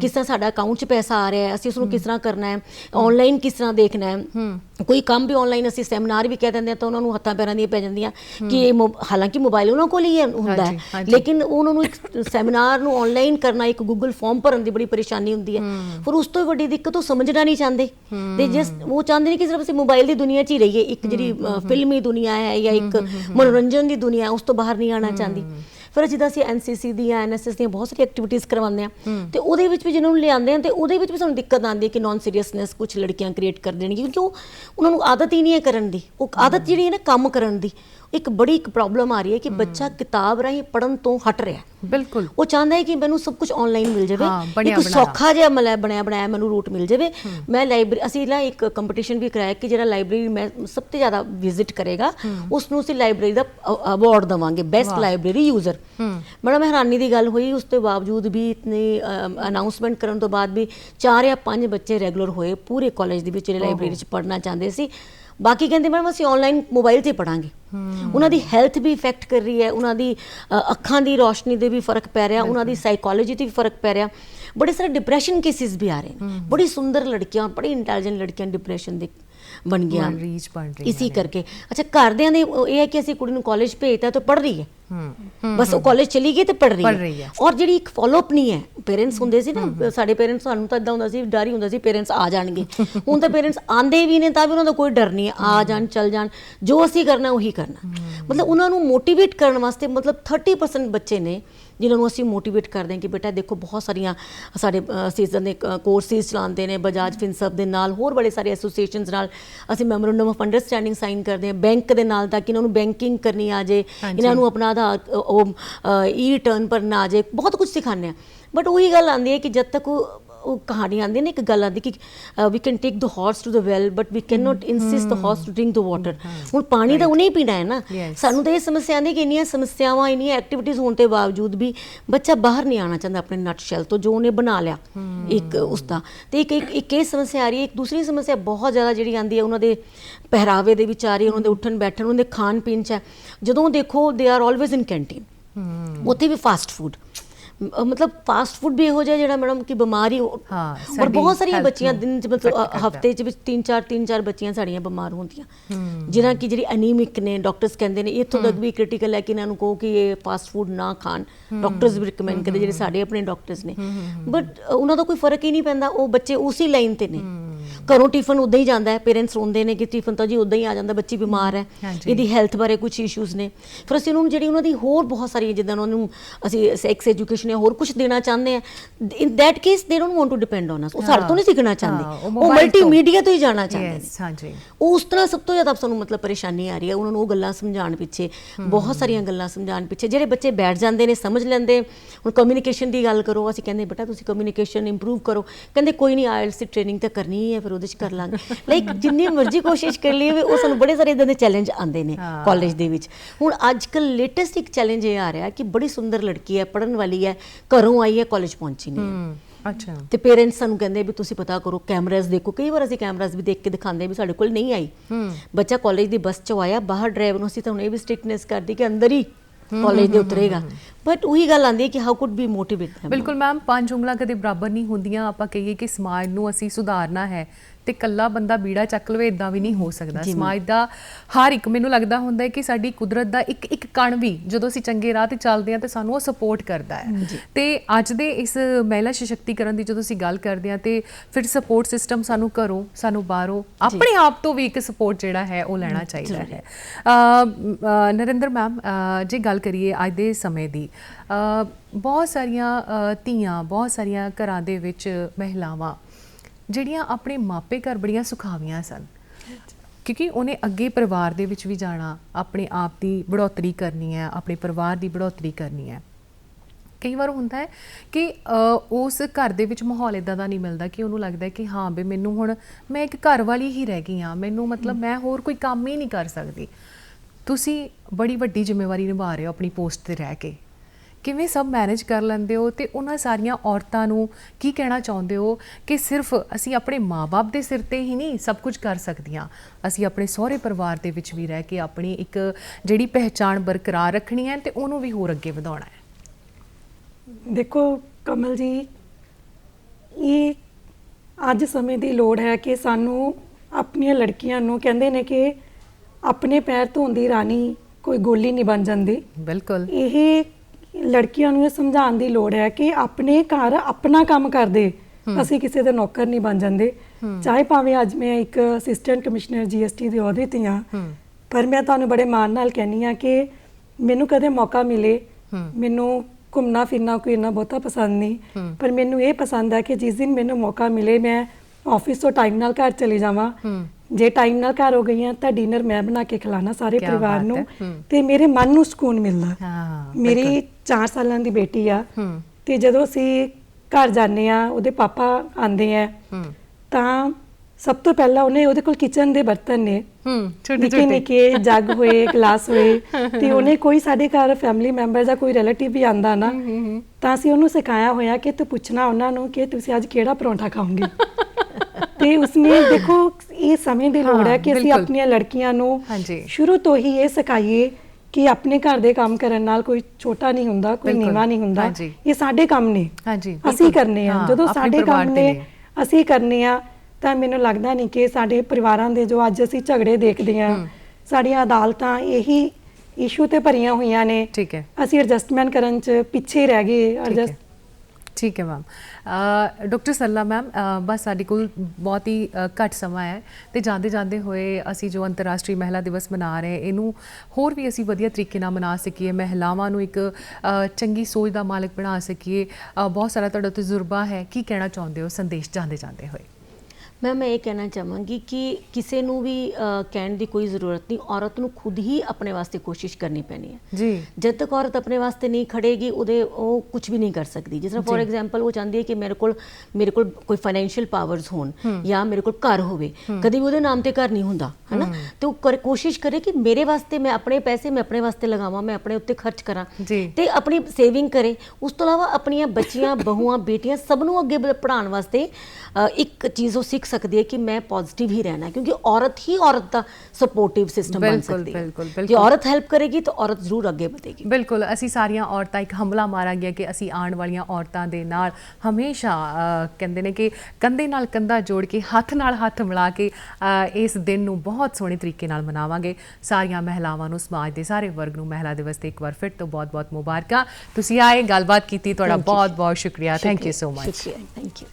ਕਿਸ ਤਰ੍ਹਾਂ ਸਾਡਾ ਅਕਾਊਂਟ 'ਚ ਪੈਸਾ ਆ ਰਿਹਾ ਹੈ ਅਸੀਂ ਉਸ ਨੂੰ ਕਿਸ ਤਰ੍ਹਾਂ ਕਰਨਾ ਹੈ ਆਨਲਾਈਨ ਕਿਸ ਤਰ੍ਹਾਂ ਦੇਖਣਾ ਹੈ। ਕੋਈ ਕੰਮ ਵੀ ਆਨਲਾਈਨ ਅਸੀਂ ਸੈਮੀਨਾਰ ਵੀ ਕਹਿ ਦਿੰਦੇ ਆ ਤਾਂ ਉਹਨਾਂ ਨੂੰ ਹੱਥਾਂ ਪੈਰਾਂ ਦੀਆਂ ਪੈ ਜਾਂਦੀਆਂ ਕਿ ਹਾਲਾਂਕਿ ਮੋਬਾਈਲ ਉਹਨਾਂ ਕੋਲ ਹੀ ਹੁੰਦਾ ਹੈ। ਲੇਕਿਨ ਉਹਨਾਂ ਨੂੰ ਇੱਕ ਸੈਮੀਨਾਰ ਨੂੰ ਆਨਲਾਈਨ ਕਰਨਾ ਇੱਕ ਗੂਗਲ ਫਾਰਮ ਭਰਨ ਦੀ ਬੜੀ ਪਰੇਸ਼ਾਨੀ ਹੁੰਦੀ ਹੈ। ਫਿਰ ਉਸ ਤੋਂ ਵੱਡੀ ਦਿੱਕਤ ਉਹ ਸਮਝਣਾ ਨਹੀਂ ਚਾਹੁੰਦੇ। ਤੇ ਜਿਸ ਉਹ ਚਾਹੁੰਦੇ ਨੇ ਕਿ ਸਿਰਫ ਅਸੀਂ ਮੋਬਾਈਲ ਦੀ ਦੁਨੀਆ 'ਚ ਹੀ ਰਹੀਏ ਇੱਕ ਜਿਹੜੀ ਫਿਲਮੀ ਦੁਨੀਆ ਹੈ ਜਾਂ ਇੱਕ ਮਨੋਰੰਜਨ ਦੀ ਦੁਨੀਆ ਹੈ, ਉਸ ਤੋਂ ਬਾਹਰ ਨਹੀਂ ਆਉਣਾ ਚਾਹੁੰਦੀ। ਫਿਰ ਜਿੱਦਾਂ ਅਸੀਂ ਐਨਸੀਸੀ ਦੀਆਂ ਐਨਐਸਐਸ ਦੀਆਂ ਬਹੁਤ ਸਾਰੀ ਐਕਟੀਵਿਟੀਜ਼ ਕਰਵਾਉਂਦੇ ਆ ਤੇ ਉਹਦੇ ਵਿੱਚ ਵੀ ਜਿਹਨਾਂ ਨੂੰ ਲਿਆਉਂਦੇ ਆ ਤੇ ਉਹਦੇ ਵਿੱਚ ਵੀ ਸਾਨੂੰ ਦਿੱਕਤ ਆਉਂਦੀ ਹੈ ਕਿ ਨਾਨ ਸੀਰੀਅਸਨੈਸ ਕੁਝ ਲੜਕੀਆਂ ਕ੍ਰੀਏਟ ਕਰ ਦੇਣਗੀਆਂ। ਕਿਉਂਕਿ ਉਹ ਉਹਨਾਂ ਨੂੰ ਆਦਤ ਹੀ ਨਹੀਂ ਹੈ ਕਰਨ ਦੀ। ਉਹ ਆਦਤ ਜਿਹੜੀ ਹੈ ਨਾ ਕੰਮ ਕਰਨ ਦੀ। ਇੱਕ ਬੜੀ ਇੱਕ ਪ੍ਰੋਬਲਮ ਆ ਰਹੀ ਹੈ ਕਿ ਬੱਚਾ ਕਿਤਾਬ ਰਾਹੀਂ ਪੜਨ ਤੋਂ ਹਟ ਰਿਹਾ ਹੈ। ਬਿਲਕੁਲ। ਉਹ ਚਾਹੁੰਦਾ ਹੈ ਕਿ ਮੈਨੂੰ ਸਭ ਕੁਝ ਆਨਲਾਈਨ ਮਿਲ ਜਾਵੇ। ਇੱਕ। ਸੌਖਾ ਜਿਹਾ ਮਤਲਬ ਬਣਿਆ ਬਣਾਇਆ ਮੈਨੂੰ ਰੂਟ ਮਿਲ ਜਾਵੇ। ਮੈਂ ਲਾਇਬ੍ਰੇਰੀ ਅਸੀਂ ਨਾ ਇੱਕ ਕੰਪੀਟੀਸ਼ਨ ਵੀ ਕਰਾਇਆ ਕਿ ਜਿਹੜਾ ਲਾਇਬ੍ਰੇਰੀ ਮੈਂ ਸਭ ਤੋਂ ਜ਼ਿਆਦਾ ਵਿਜ਼ਿਟ ਕਰੇਗਾ ਉਸ ਨੂੰ ਅਸੀਂ ਲਾਇਬ੍ਰੇਰੀ ਦਾ ਅਵਾਰਡ ਦਵਾਂਗੇ ਬੈਸਟ ਲਾਇਬ੍ਰੇਰੀ ਯੂਜ਼ਰ ਬੜਾ ਹੈਰਾਨੀ ਦੀ ਗੱਲ ਹੋਈ ਉਸ ਤੋਂ ਬਾਵਜੂਦ ਵੀ ਇਤਨੇ ਅਨਾਉਂਸਮੈਂਟ ਕਰਨ ਤੋਂ ਬਾਅਦ ਵੀ ਚਾਰ ਜਾਂ ਪੰਜ ਬੱਚੇ ਰੈਗੂਲਰ ਹੋਏ ਪੂਰੇ ਕਾਲਜ ਦੇ ਵਿੱਚ ਜਿਹੜੇ ਲਾਇਬ੍ਰੇਰੀ 'ਚ ਪੜ੍ਹਨਾ ਚਾਹੁੰਦੇ ਸੀ। ਬਾਕੀ ਕਹਿੰਦੇ ਮੈਡਮ ਅਸੀਂ ਆਨਲਾਈਨ ਮੋਬਾਈਲ ਤੇ ਪੜਾਂਗੇ ਉਹਨਾਂ ਦੀ ਹੈਲਥ ਵੀ ਇਫੈਕਟ ਕਰ ਰਹੀ ਹੈ ਉਹਨਾਂ ਦੀ ਅ, ਅੱਖਾਂ ਦੀ ਰੋਸ਼ਨੀ ਦੇ ਵੀ ਫ਼ਰਕ ਪੈ ਰਿਹਾ ਉਹਨਾਂ ਦੀ ਸਾਈਕੋਲੋਜੀ ਤੇ ਵੀ ਫ਼ਰਕ ਪੈ ਰਿਹਾ। ਬੜੇ ਸਾਰੇ ਡਿਪਰੈਸ਼ਨ ਕੇਸਿਸ ਵੀ ਆ ਰਹੇ ਨੇ। ਬੜੀ ਸੁੰਦਰ ਲੜਕੀਆਂ ਬੜੀ ਇੰਟੈਲੀਜੈਂਟ ਲੜਕੀਆਂ ਡਿਪਰੈਸ਼ਨ ਦੇ ਬਣ ਗਿਆ। ਰੀਚ ਬਣ ਰਹੀਆਂ ਇਸੀ। ਕਰਕੇ। ਅੱਛਾ ਘਰਦਿਆਂ ਦੇ ਉਹ ਇਹ ਹੈ ਕਿ ਅਸੀਂ ਕੁੜੀ ਨੂੰ ਕਾਲਜ ਭੇਜਤਾ ਤਾਂ ਪੜ੍ਹ ਰਹੀ ਹੈ। ਹੂੰ ਬਸ ਉਹ ਕਾਲਜ ਚਲੀ ਗਈ ਤੇ ਪੜ੍ਹ ਰਹੀ ਰਹੀ ਹੈ। ਔਰ ਜਿਹੜੀ ਇੱਕ ਫਾਲੋਅਪ ਨਹੀਂ ਹੈ ਪੇਰੈਂਟਸ ਹੁੰਦੇ ਸੀ ਨਾ ਸਾਡੇ ਪੇਰੈਂਟਸ ਸਾਨੂੰ ਤਾਂ ਇਦਾਂ ਹੁੰਦਾ ਸੀ ਡਰ ਹੀ ਹੁੰਦਾ ਸੀ ਪੇਰੈਂਟਸ ਆ ਜਾਣਗੇ। ਹੁਣ ਤਾਂ ਪੇਰੈਂਟਸ ਆਂਦੇ ਵੀ ਨੇ ਤਾਂ ਵੀ ਉਹਨਾਂ ਦਾ ਕੋਈ ਡਰ ਨਹੀਂ ਹੈ। ਆ ਜਾਣ ਚੱਲ ਜਾਣ ਜੋ ਅਸੀਂ ਕਰਨਾ ਉਹੀ ਕਰਨਾ। ਮਤਲਬ ਉਹਨਾਂ ਨੂੰ ਮੋਟੀਵੇਟ ਕਰਨ ਵਾਸਤੇ ਮਤਲਬ 30% ਬੱਚੇ ਨੇ ਜਿਨ੍ਹਾਂ ਨੂੰ ਅਸੀਂ ਮੋਟੀਵੇਟ ਕਰਦੇ ਹਾਂ ਕਿ ਬੇਟਾ ਦੇਖੋ ਬਹੁਤ ਸਾਰੀਆਂ ਸਾਡੇ ਸੀਜ਼ਨ ਦੇ ਕੋਰਸਿਸ ਚਲਾਉਂਦੇ ਨੇ ਬਜਾਜ ਫਿਨਸਬ ਦੇ ਨਾਲ ਹੋਰ ਬੜੇ ਸਾਰੇ ਐਸੋਸੀਏਸ਼ਨਸ ਨਾਲ ਅਸੀਂ ਮੈਮੋਰੈਂਡਮ ਆਫ ਅੰਡਰਸਟੈਂਡਿੰਗ ਸਾਈਨ ਕਰਦੇ ਹਾਂ ਬੈਂਕ ਦੇ ਨਾਲ ਤਾਂ ਕਿ ਇਹਨਾਂ ਨੂੰ ਬੈਂਕਿੰਗ ਕਰਨੀ ਆ ਜੇ। ਇਹਨਾਂ ਨੂੰ ਆਪਣਾ ਆਧਾਰ ਈ ਰਿਟਰਨ ਭਰਨਾ ਆ ਜੇ ਬਹੁਤ ਕੁਝ ਸਿਖਾਉਂਦੇ ਆ ਬਟ ਉਹੀ ਗੱਲ ਆਉਂਦੀ ਹੈ ਕਿ ਜਦ ਤੱਕ ਉਹ ਉਹ ਕਹਾਣੀ ਆਉਂਦੀ ਹੈ ਨਾ ਇੱਕ ਗੱਲ ਆਉਂਦੀ ਕਿ we can take the horse to the well but we can not insist the horse to drink the water ਹੁਣ ਪਾਣੀ ਤਾਂ ਉਹਨੇ ਹੀ ਪੀਣਾ ਹੈ ਨਾ. ਸਾਨੂੰ ਤਾਂ ਇਹ ਸਮੱਸਿਆ ਆਉਂਦੀ ਕਿ ਇੰਨੀਆਂ ਸਮੱਸਿਆਵਾਂ ਇੰਨੀਆਂ ਐਕਟੀਵਿਟੀਜ਼ ਹੋਣ ਦੇ ਬਾਵਜੂਦ ਵੀ ਬੱਚਾ ਬਾਹਰ ਨਹੀਂ ਆਉਣਾ ਚਾਹੁੰਦਾ ਆਪਣੇ ਨਟ ਸ਼ੈਲ ਤੋਂ ਜੋ ਉਹਨੇ ਬਣਾ ਲਿਆ ਇੱਕ ਉਸ ਦਾ ਤੇ ਇੱਕ ਇੱਕ ਇਹ ਸਮੱਸਿਆ ਆ ਰਹੀ ਹੈ ਇੱਕ ਦੂਸਰੀ ਸਮੱਸਿਆ ਬਹੁਤ ਜ਼ਿਆਦਾ ਜਿਹੜੀ ਆਉਂਦੀ ਹੈ ਉਹਨਾਂ ਦੇ ਪਹਿਰਾਵੇ ਦੇ ਵਿੱਚ ਆ ਰਹੀ ਉਹਨਾਂ ਦੇ ਉੱਠਣ ਬੈਠਣ ਉਹਨਾਂ ਦੇ ਖਾਣ ਪੀਣ ਚ ਜਦੋਂ ਦੇਖੋ they are always in canteen ਉੱਥੇ ਵੀ ਫਾਸਟ ਫੂਡ ਮਤਲਬ ਫਾਸਟ ਫੂਡ ਵੀ ਇਹੋ ਜਿਹਾ ਜਿਹੜਾ ਮੈਡਮ ਕਿ ਬਿਮਾਰੀ ਹਾਂ, ਔਰ ਬਹੁਤ ਸਾਰੀਆਂ ਬੱਚੀਆਂ ਦਿਨ ਚ ਮਤਲਬ। ਹਫ਼ਤੇ ਚ ਵਿੱਚ ਤਿੰਨ ਚਾਰ ਤਿੰਨ ਚਾਰ ਬੱਚੀਆਂ ਸਾਡੀਆਂ ਬਿਮਾਰ ਹੁੰਦੀਆਂ। ਜਿਨ੍ਹਾਂ ਕੀ ਜਿਹੜੀ ਅਨੀਮਿਕ ਨੇ ਡਾਕਟਰਸ ਕਹਿੰਦੇ ਨੇ ਇੱਥੋਂ ਤੱਕ ਵੀ ਕ੍ਰਿਟੀਕਲ ਹੈ ਕਿ ਇਹਨਾਂ ਨੂੰ ਕਹੋ ਕਿ ਇਹ ਫਾਸਟ ਫੂਡ ਨਾ ਖਾਣ। ਡਾਕਟਰਸ ਵੀ ਰეკਮੈਂਡ ਕਰਦੇ ਜਿਹੜੇ ਸਾਡੇ ਆਪਣੇ ਡਾਕਟਰਸ ਨੇ। ਬਟ ਉਹਨਾਂ ਦਾ ਕੋਈ ਫ਼ਰਕ ਹੀ ਨਹੀਂ ਪੈਂਦਾ ਉਹ ਬੱਚੇ ਉਸੇ ਲਾਈਨ ਤੇ ਨੇ। ਘਰੋਂ ਟਿਫਨ ਉਦਾਂ ਹੀ ਜਾਂਦਾ ਹੈ ਪੇਰੈਂਟਸ ਰੋਂਦੇ ਨੇ ਕਿ ਟਿਫਨ ਤਾਂ ਜੀ ਉਦਾਂ ਹੀ ਆ ਜਾਂਦਾ ਬੱਚੀ ਬਿਮਾਰ ਹੈ। ਇਹਦੀ ਹੈਲਥ ਬਾਰੇ ਕੁਝ ਇਸ਼ੂਜ਼ ਨੇ। ਫਿਰ ਅਸੀਂ ਉਹਨਾਂ ਨੂੰ ਜਿਹੜੀ ਉਹਨਾਂ ਦੀ ਹੋਰ ਬਹੁਤ ਸਾਰੀਆਂ ਜਿੱਦਾਂ ਉਹਨਾਂ ਨੂੰ ਅਸੀਂ ਸੈਕਸ ਐਜੂਕੇਸ਼ਨ ਜਾਂ ਹੋਰ ਕੁਝ ਦੇਣਾ ਚਾਹੁੰਦੇ ਆ in that case they don't want to depend on us ਉਹ ਸਾਡੇ ਤੋਂ ਨਹੀਂ ਸਿੱਖਣਾ ਚਾਹੁੰਦੇ। ਉਹ ਉਹ mobile ਮਲਟੀ ਤੋਂ। ਹੀ ਜਾਣਾ ਚਾਹੁੰਦੇ ਨੇ। ਹਾਂਜੀ। ਉਹ ਉਸ ਤਰ੍ਹਾਂ ਸਭ ਤੋਂ ਜ਼ਿਆਦਾ ਸਾਨੂੰ ਮਤਲਬ ਪਰੇਸ਼ਾਨੀ ਆ ਰਹੀ ਹੈ ਉਹਨਾਂ ਨੂੰ ਉਹ ਗੱਲਾਂ ਸਮਝਾਉਣ ਪਿੱਛੇ ਬਹੁਤ ਸਾਰੀਆਂ ਗੱਲਾਂ ਸਮਝਾਉਣ ਪਿੱਛੇ ਜਿਹੜੇ ਬੱਚੇ ਬੈਠ ਜਾਂਦੇ ਨੇ ਸਮਝ ਲੈਂਦੇ ਹੁਣ ਕਮਿਊਨੀਕੇਸ਼ਨ ਦੀ ਗੱਲ ਕਰੋ ਅਸੀਂ ਕਹਿੰਦੇ ਬੇਟਾ ਤੁਸੀਂ ਕਮਿਊਨੀਕੇਸ਼ਨ ਇੰਪਰੂਵ ਕਰੋ। ਕਹਿੰਦੇ ਕੋਈ ਨਹੀਂ ਆਇਲਸ ਦੀ ਟ੍ਰੇਨਿੰਗ ਤਾਂ ਕਰਨੀ ਹੀ ਹੈ ਫਿਰ ਉਹਦੇ ਚ ਕਰ ਲਾਂਗੇ। ਲਾਈਕ ਜਿੰਨੀ ਮਰਜ਼ੀ ਕੋਸ਼ਿਸ਼ ਕਰ ਲਈਏ ਵੀ ਉਹ ਸਾਨੂੰ ਬੜੇ ਸਾਰੇ ਇਦਾਂ ਦੇ ਚੈਲੰਜ ਆਉਂਦੇ ਨੇ। ਕਾਲਜ ਦੇ ਵਿੱਚ। ਹੁਣ ਅੱਜ ਕੱਲ ਲੇਟੈਸਟ ਇੱਕ ਚੈਲੰਜ ਇਹ ਆ ਰਿਹਾ ਕਿ ਬੜੀ ਸੁੰਦਰ ਲੜਕੀ ਹੈ ਪੜਨ ਵਾਲੀ ਹੈ ਘਰੋਂ ਆਈ ਹੈ ਕਾਲਜ ਪਹੁੰਚੀ ਨਹੀਂ ਹੈ। ਅੱਛਾ। ਤੇ ਪੇਰੈਂਟਸ ਸਾਨੂੰ ਕਹਿੰਦੇ ਵੀ ਤੁਸੀਂ ਪਤਾ ਕਰੋ ਕੈਮਰਾਸ ਦੇਖੋ। ਕਈ ਵਾਰ ਅਸੀਂ ਕੈਮਰਾਸ ਵੀ ਦੇਖ ਕੇ ਦਿਖਾਉਂਦੇ ਵੀ ਸਾਡੇ ਕੋਲ ਨਹੀਂ ਆਈ। ਬੱਚਾ ਕਾਲਜ ਦੀ ਬੱਸ ਚ ਆਇਆ ਬਾਹਰ ਡਰਾਈਵਰ ਨੂੰ ਅਸੀਂ ਤਾਂ ਹੁਣ ਇਹ ਵੀ ਸਟ੍ਰਿਕਨੈਸ ਕਰਦੀ ਕਿ ਅੰਦਰ ਹੀ ਕਾਲਜ ਦੇ ਉਤਰੇਗਾ। ਬਟ ਉਹੀ ਗੱਲ ਆਉਂਦੀ ਹੈ ਕਿ ਹਾਊ ਕੁਡ ਬੀ ਮੋਟੀਵੇਟ ਬਿਲਕੁਲ ਮੈਮ ਪੰਜ ਉਂਗਲਾਂ ਕਦੇ ਬਰਾਬਰ ਨਹੀਂ ਹੁੰਦੀਆਂ। ਆਪਾਂ ਕਹੀਏ ਕਿ ਸਮਾਜ ਨੂੰ ਅਸੀਂ ਸੁਧਾਰਨਾ ਹੈ ਤੇ ਕੱਲਾ ਬੰਦਾ ਬੀੜਾ ਚੱਕ ਲਵੇ ਇਦਾਂ ਵੀ ਨਹੀਂ ਹੋ ਸਕਦਾ। ਸਮਾਜ ਦਾ ਹਰ ਇੱਕ ਮੈਨੂੰ ਲੱਗਦਾ ਹੁੰਦਾ ਹੈ ਕਿ ਸਾਡੀ ਕੁਦਰਤ ਦਾ ਇੱਕ ਇੱਕ ਕਣ ਵੀ ਜਦੋਂ ਅਸੀਂ ਚੰਗੇ ਰਾਹ ਤੇ ਚੱਲਦੇ ਹਾਂ ਤੇ ਸਾਨੂੰ ਉਹ ਸਪੋਰਟ ਕਰਦਾ ਹੈ। ਤੇ ਅੱਜ ਦੇ ਇਸ ਮਹਿਲਾ ਸਸ਼ਕਤੀਕਰਨ ਦੀ ਜਦੋਂ ਅਸੀਂ ਗੱਲ ਕਰਦੇ ਹਾਂ ਤੇ ਫਿਰ ਸਪੋਰਟ ਸਿਸਟਮ ਸਾਨੂੰ ਘਰੋਂ ਸਾਨੂੰ ਬਾਹਰੋਂ ਆਪਣੇ ਆਪ ਤੋਂ ਵੀ ਇੱਕ ਸਪੋਰਟ ਜਿਹੜਾ ਹੈ ਉਹ ਲੈਣਾ ਚਾਹੀਦਾ ਹੈ। ਨਰਿੰਦਰ ਮੈਮ ਜੇ ਗੱਲ ਕਰੀਏ ਅੱਜ ਦੇ ਸਮੇਂ ਦੀ ਬਹੁਤ ਸਾਰੀਆਂ ਧੀਆਂ, ਬਹੁਤ ਸਾਰੀਆਂ ਘਰਾਂ ਦੇ ਵਿੱਚ ਮਹਿਲਾਵਾਂ ਜਿਹੜੀਆਂ ਆਪਣੇ ਮਾਪੇ ਘਰ ਬੜੀਆਂ ਸੁਖਾਵੀਆਂ ਸਨ। ਕਿਉਂਕਿ ਉਹਨੇ ਅੱਗੇ ਪਰਿਵਾਰ ਦੇ ਵਿੱਚ ਵੀ ਜਾਣਾ, ਆਪਣੇ ਆਪ ਦੀ ਬੜੋਤਰੀ ਕਰਨੀ ਹੈ, ਆਪਣੇ ਪਰਿਵਾਰ ਦੀ ਬੜੋਤਰੀ ਕਰਨੀ ਹੈ। ਕਈ ਵਾਰ ਹੁੰਦਾ ਹੈ ਕਿ ਉਸ ਘਰ ਦੇ ਵਿੱਚ ਮਾਹੌਲ ਇਦਾਂ ਦਾ ਨਹੀਂ ਮਿਲਦਾ ਕਿ ਉਹਨੂੰ ਲੱਗਦਾ ਹੈ ਕਿ ਹਾਂ ਬੇ ਮੈਨੂੰ ਹੁਣ ਮੈਂ ਇੱਕ ਘਰ ਵਾਲੀ ਹੀ ਰਹਿ ਗਈ ਹਾਂ, ਮੈਨੂੰ ਮਤਲਬ ਮੈਂ ਹੋਰ ਕੋਈ ਕੰਮ ਹੀ ਨਹੀਂ ਕਰ ਸਕਦੀ। ਤੁਸੀਂ ਬੜੀ ਵੱਡੀ ਜ਼ਿੰਮੇਵਾਰੀ ਨਿਭਾ ਰਹੇ ਹੋ ਆਪਣੀ ਪੋਸਟ ਤੇ ਰਹਿ ਕੇ। ਕਿਵੇਂ ਸਭ ਮੈਨੇਜ ਕਰ ਲੈਂਦੇ ਹੋ ਤੇ ਉਹਨਾਂ ਸਾਰੀਆਂ ਔਰਤਾਂ ਨੂੰ ਕੀ ਕਹਿਣਾ ਚਾਹੁੰਦੇ ਹੋ ਕਿ ਸਿਰਫ ਅਸੀਂ ਆਪਣੇ ਮਾਪੇ ਦੇ ਸਿਰ ਤੇ ਹੀ ਨਹੀਂ ਸਭ ਕੁਝ ਕਰ ਸਕਦੀਆਂ। ਅਸੀਂ ਆਪਣੇ ਸਹੁਰੇ ਪਰਿਵਾਰ ਦੇ ਵਿੱਚ ਵੀ ਰਹਿ ਕੇ ਆਪਣੀ ਇੱਕ ਜਿਹੜੀ ਪਹਿਚਾਣ ਬਰਕਰਾਰ ਰੱਖਣੀ ਹੈ ਤੇ ਉਹਨੂੰ ਵੀ ਹੋਰ ਅੱਗੇ ਵਧਾਉਣਾ ਹੈ। ਦੇਖੋ ਕਮਲ ਜੀ ਇਹ ਅੱਜ ਸਮੇਂ ਦੀ ਲੋੜ ਹੈ ਕਿ ਸਾਨੂੰ ਆਪਣੀਆਂ ਲੜਕੀਆਂ ਨੂੰ ਕਹਿੰਦੇ ਨੇ ਕਿ ਆਪਣੇ ਪੈਰ ਧੋਣ ਦੀ ਰਾਣੀ ਕੋਈ ਗੋਲੀ ਨਹੀਂ ਬਣ ਜਾਂਦੀ। ਬਿਲਕੁਲ। ਇਹ ਲੜਕੀਆਂ ਨੂੰ ਇਹ ਸਮਝਾਉਣ ਦੀ ਲੋੜ ਹੈ ਕਿ ਆਪਣੇ ਘਰ ਆਪਣਾ ਕੰਮ ਕਰਦੇ। ਅਸੀਂ ਕਿਸੇ ਦੇ ਨੌਕਰ ਨਹੀਂ ਬਣ ਜਾਂਦੇ। ਚਾਹੇ ਭਾਵੇਂ ਅੱਜ ਮੈਂ ਇੱਕ ਅਸਿਸਟੈਂਟ ਕਮਿਸ਼ਨਰ ਜੀਐਸਟੀ ਦੇ ਅਹੁਦੇ ਤੇ ਹਾਂ। ਪਰ ਮੈਂ ਤੁਹਾਨੂੰ ਬੜੇ ਮਾਣ ਨਾਲ ਕਹਿੰਨੀ ਆ ਕਿ ਮੈਨੂੰ ਕਦੇ ਮੌਕਾ ਮਿਲੇ। ਮੈਨੂੰ ਘੁੰਮਣਾ ਫਿਰਨਾ ਕੋਈ ਇੰਨਾ ਬਹੁਤਾ ਪਸੰਦ ਨਹੀਂ। ਪਰ ਮੈਨੂੰ ਇਹ ਪਸੰਦ ਹੈ ਕਿ ਜਿਸ ਦਿਨ ਮੈਨੂੰ ਮੌਕਾ ਮਿਲੇ ਮੈਂ ਆਫਿਸ ਤੋਂ ਟਾਈਮ ਨਾਲ ਘਰ ਚਲੀ ਜਾਵਾਂ। ਹੂੰ। ਜੇ ਟਾਈਮ ਨਾਲ ਘਰ ਹੋ ਗਈਆਂ ਤਾਂ ਡਿਨਰ ਮੈਂ ਬਣਾ ਕੇ ਖਿਲਾਣਾ ਸਾਰੇ ਕਿਆ ਪਰਿਵਾਰ ਬਾਤ ਨੂੰ। ਹੂੰ। ਤੇ ਮੇਰੇ ਮਨ ਨੂੰ ਸਕੂਨ ਮਿਲਦਾ। ਹਾਂ ਮੇਰੀ 4 ਸਾਲਾਂ ਦੀ ਬੇਟੀ ਆ। ਹੂੰ। ਤੇ ਜਦੋਂ ਅਸੀਂ ਘਰ ਜਾਂਦੇ ਆ ਉਹਦੇ ਪਾਪਾ ਆਂਦੇ ਆ। ਹੂੰ। ਤਾਂ ਸਭ ਤੋਂ ਪਹਿਲਾਂ ਉਹਨੇ ਉਹਦੇ ਕੋਲ ਕਿਚਨ ਦੇ ਬਰਤਨ ਨੇ ਹੂੰ ਛੋਟੇ ਨਿੱਕੇ ਛੋਟੇ ਨਿੱਕੇ ਜੱਗ ਹੋਏ ਗਲਾਸ ਹੋਏ ਤੇ ਉਹਨੇ ਕੋਈ ਸਾਡੇ ਘਰ ਫੈਮਿਲੀ ਮੈਂਬਰ ਜਾਂ ਕੋਈ ਰਿਲੇਟਿਵ ਵੀ ਆਂਦਾ ਨਾ ਤਾਂ ਅਸੀਂ ਉਹਨੂੰ ਸਿਖਾਇਆ ਹੋਇਆ ਕਿ ਤੂੰ ਪੁੱਛਣਾ ਉਹਨਾਂ ਨੂੰ ਕਿ ਤੁਸੀਂ ਅੱਜ ਕਿਹੜਾ ਪਰੌਂਠਾ ਖਾਓਗੇ ਤੇ ਉਸਨੇ ਦੇਖੋ ਇਹ ਸਮੇਂ ਦੀ ਲੋੜ ਹਾਂ, ਕਿ ਅਸੀਂ। ਆਪਣੀਆਂ ਲੜਕੀਆਂ ਨੂੰ। ਸ਼ੁਰੂ ਤੋਂ ਹੀ ਇਹ ਸਿਖਾਈਏ ਕਿ ਆਪਣੇ ਘਰ ਦੇ ਕੰਮ ਕਰਨ ਨਾਲ ਕੋਈ ਛੋਟਾ ਨਹੀਂ ਹੁੰਦਾ ਕੋਈ ਨੀਵਾ ਨਹੀਂ ਹੁੰਦਾ। ਇਹ ਸਾਡੇ ਕੰਮ ਨੇ ਹਾਂਜੀ, ਅਸੀਂ। ਕਰਨੇ ਆ ਜਦੋਂ ਸਾਡੇ ਕੰਮ ਨੇ। ਅਸੀਂ ਕਰਨੇ ਆ ਤਾਂ ਮੈਨੂੰ ਲੱਗਦਾ ਨਹੀਂ ਕਿ ਸਾਡੇ ਪਰਿਵਾਰਾਂ ਦੇ ਜੋ ਅੱਜ ਅਸੀਂ ਝਗੜੇ ਦੇਖਦੇ ਆ ਸਾਡੀਆਂ ਅਦਾਲਤਾਂ ਇਹੀ ਇਸ਼ੂ ਤੇ ਭਰੀਆਂ ਹੋਈਆਂ ਨੇ। ਠੀਕ ਹੈ। ਅਸੀਂ ਐਡਜਸਟਮੈਂਟ ਕਰਨ ਚ ਪਿੱਛੇ ਰਹਿ ਗਏ ਠੀਕ ਹੈ। ਐਡਜਸਟ ਠੀਕ ਹੈ ਮੈਮ ਡਾਕਟਰ ਸੱਲਾ ਮੈਮ ਬਸ ਸਾਡੇ ਕੋਲ ਬਹੁਤ ਹੀ ਘੱਟ ਸਮਾਂ ਹੈ ਤੇ ਜਾਂਦੇ ਜਾਂਦੇ ਹੋਏ ਅਸੀਂ ਜੋ ਅੰਤਰਰਾਸ਼ਟਰੀ ਮਹਿਲਾ ਦਿਵਸ ਮਨਾ ਰਹੇ ਇਹਨੂੰ ਹੋਰ ਵੀ ਅਸੀਂ ਵਧੀਆ ਤਰੀਕੇ ਨਾਲ ਮਨਾ ਸਕੀਏ ਮਹਿਲਾਵਾਂ ਨੂੰ ਇੱਕ ਚੰਗੀ ਸੋਚ ਦਾ ਮਾਲਕ ਬਣਾ ਸਕੀਏ। ਬਹੁਤ ਸਾਰਾ ਤੁਹਾਡਾ ਤਜਰਬਾ ਹੈ ਕੀ ਕਹਿਣਾ ਚਾਹੁੰਦੇ ਹੋ? ਸੰਦੇਸ਼ ਜਾਂਦੇ ਜਾਂਦੇ ਹੋਏ। ਮੈਂ ਮੈਂ ਇਹ ਕਹਿਣਾ ਚਾਹਾਂਗੀ ਕਿ ਕਿਸੇ ਨੂੰ ਵੀ ਅਹ, ਕਹਿਣ ਦੀ ਕੋਈ ਜ਼ਰੂਰਤ ਨਹੀਂ। ਔਰਤ ਨੂੰ ਖੁਦ ਹੀ ਆਪਣੇ ਵਾਸਤੇ ਕੋਸ਼ਿਸ਼ ਕਰਨੀ ਪੈਣੀ ਹੈ। ਜੀ। ਜਦ ਤੱਕ ਔਰਤ ਆਪਣੇ ਵਾਸਤੇ ਨਹੀਂ ਖੜੇਗੀ ਉਹਦੇ ਉਹ ਕੁਝ ਵੀ ਨਹੀਂ ਕਰ ਸਕਦੀ। ਜਿਸ ਤਰ੍ਹਾਂ ਫੋਰ ਐਗਜ਼ਾਮਪਲ ਉਹ ਚਾਹੁੰਦੀ ਹੈ ਕਿ ਮੇਰੇ ਕੋਲ ਮੇਰੇ ਕੋਲ ਕੋਈ ਫਾਈਨੈਂਸ਼ੀਅਲ ਪਾਵਰਸ ਹੋਣ ਜਾਂ ਮੇਰੇ ਕੋਲ ਘਰ ਹੋਵੇ। ਕਦੀ ਵੀ ਉਹਦੇ ਨਾਮ ਤੇ ਘਰ ਨਹੀਂ ਹੁੰਦਾ ਹਨਾ? ਤੇ ਉਹ ਕਰ- ਕੋਸ਼ਿਸ਼ ਕਰੇ ਕਿ ਮੇਰੇ ਵਾਸਤੇ ਮੈਂ ਆਪਣੇ ਪੈਸੇ ਮੈਂ ਆਪਣੇ ਵਾਸਤੇ ਲਗਾਵਾਂ ਮੈਂ ਆਪਣੇ ਉੱਤੇ ਖਰਚ ਕਰਾਂ ਜੀ। ਤੇ ਆਪਣੀ ਸੇਵਿੰਗ ਕਰੇ। ਉਸ ਤੋਂ ਇਲਾਵਾ ਆਪਣੀਆਂ ਬੱਚੀਆਂ ਬਹੂਆਂ ਬੇਟੀਆਂ ਸਭ ਨੂੰ ਅੱਗੇ ਬ- ਪੜ੍ਹਾਉਣ ਵਾਸਤੇ ਅ, ਇੱਕ ਚੀਜ਼ ਉਹ ਸਿੱਖ ਸਕਦੀ ਹੈ ਕਿ ਮੈਂ ਪੋਜ਼ਿਟਿਵ ਹੀ ਰਹਿਣਾ ਕਿਉਂਕਿ ਔਰਤ ਹੀ ਔਰਤ ਦਾ ਸਪੋਰਟਿਵ ਸਿਸਟਮ ਬਣ ਸਕਦੀ ਹੈ। ਬਿਲਕੁਲ, ਜੇ ਬਿਲਕੁਲ। ਔਰਤ ਹੈਲਪ ਕਰੇਗੀ ਤਾਂ ਔਰਤ ਜ਼ਰੂਰ ਅੱਗੇ ਵਧੇਗੀ। ਬਿਲਕੁਲ ਅਸੀਂ ਸਾਰੀਆਂ ਔਰਤਾਂ ਇੱਕ ਹਮਲਾ ਮਾਰਾਂਗੇ ਕਿ ਅਸੀਂ ਆਉਣ ਵਾਲੀਆਂ ਔਰਤਾਂ ਦੇ ਨਾਲ ਹਮੇਸ਼ਾ ਕਹਿੰਦੇ ਨੇ ਕਿ ਕੰਧੇ ਨਾਲ ਕੰਧਾ ਜੋੜ ਕੇ ਹੱਥ ਨਾਲ ਹੱਥ ਮਿਲਾ ਕੇ ਇਸ ਦਿਨ ਨੂੰ ਬਹੁਤ ਸੋਹਣੇ ਤਰੀਕੇ ਨਾਲ ਮਨਾਵਾਂਗੇ। ਸਾਰੀਆਂ ਮਹਿਲਾਵਾਂ ਨੂੰ ਸਮਾਜ ਦੇ ਸਾਰੇ ਵਰਗ ਨੂੰ ਮਹਿਲਾ ਦਿਵਸ ਤੇ ਇੱਕ ਵਾਰ ਫਿਰ ਤੋਂ ਬਹੁਤ-ਬਹੁਤ ਮੁਬਾਰਕਾਂ। ਤੁਸੀਂ ਆਏ ਗੱਲਬਾਤ ਕੀਤੀ ਤੁਹਾਡਾ. ਬਹੁਤ-ਬਹੁਤ ਸ਼ੁਕਰੀਆ। Thank you so much thank you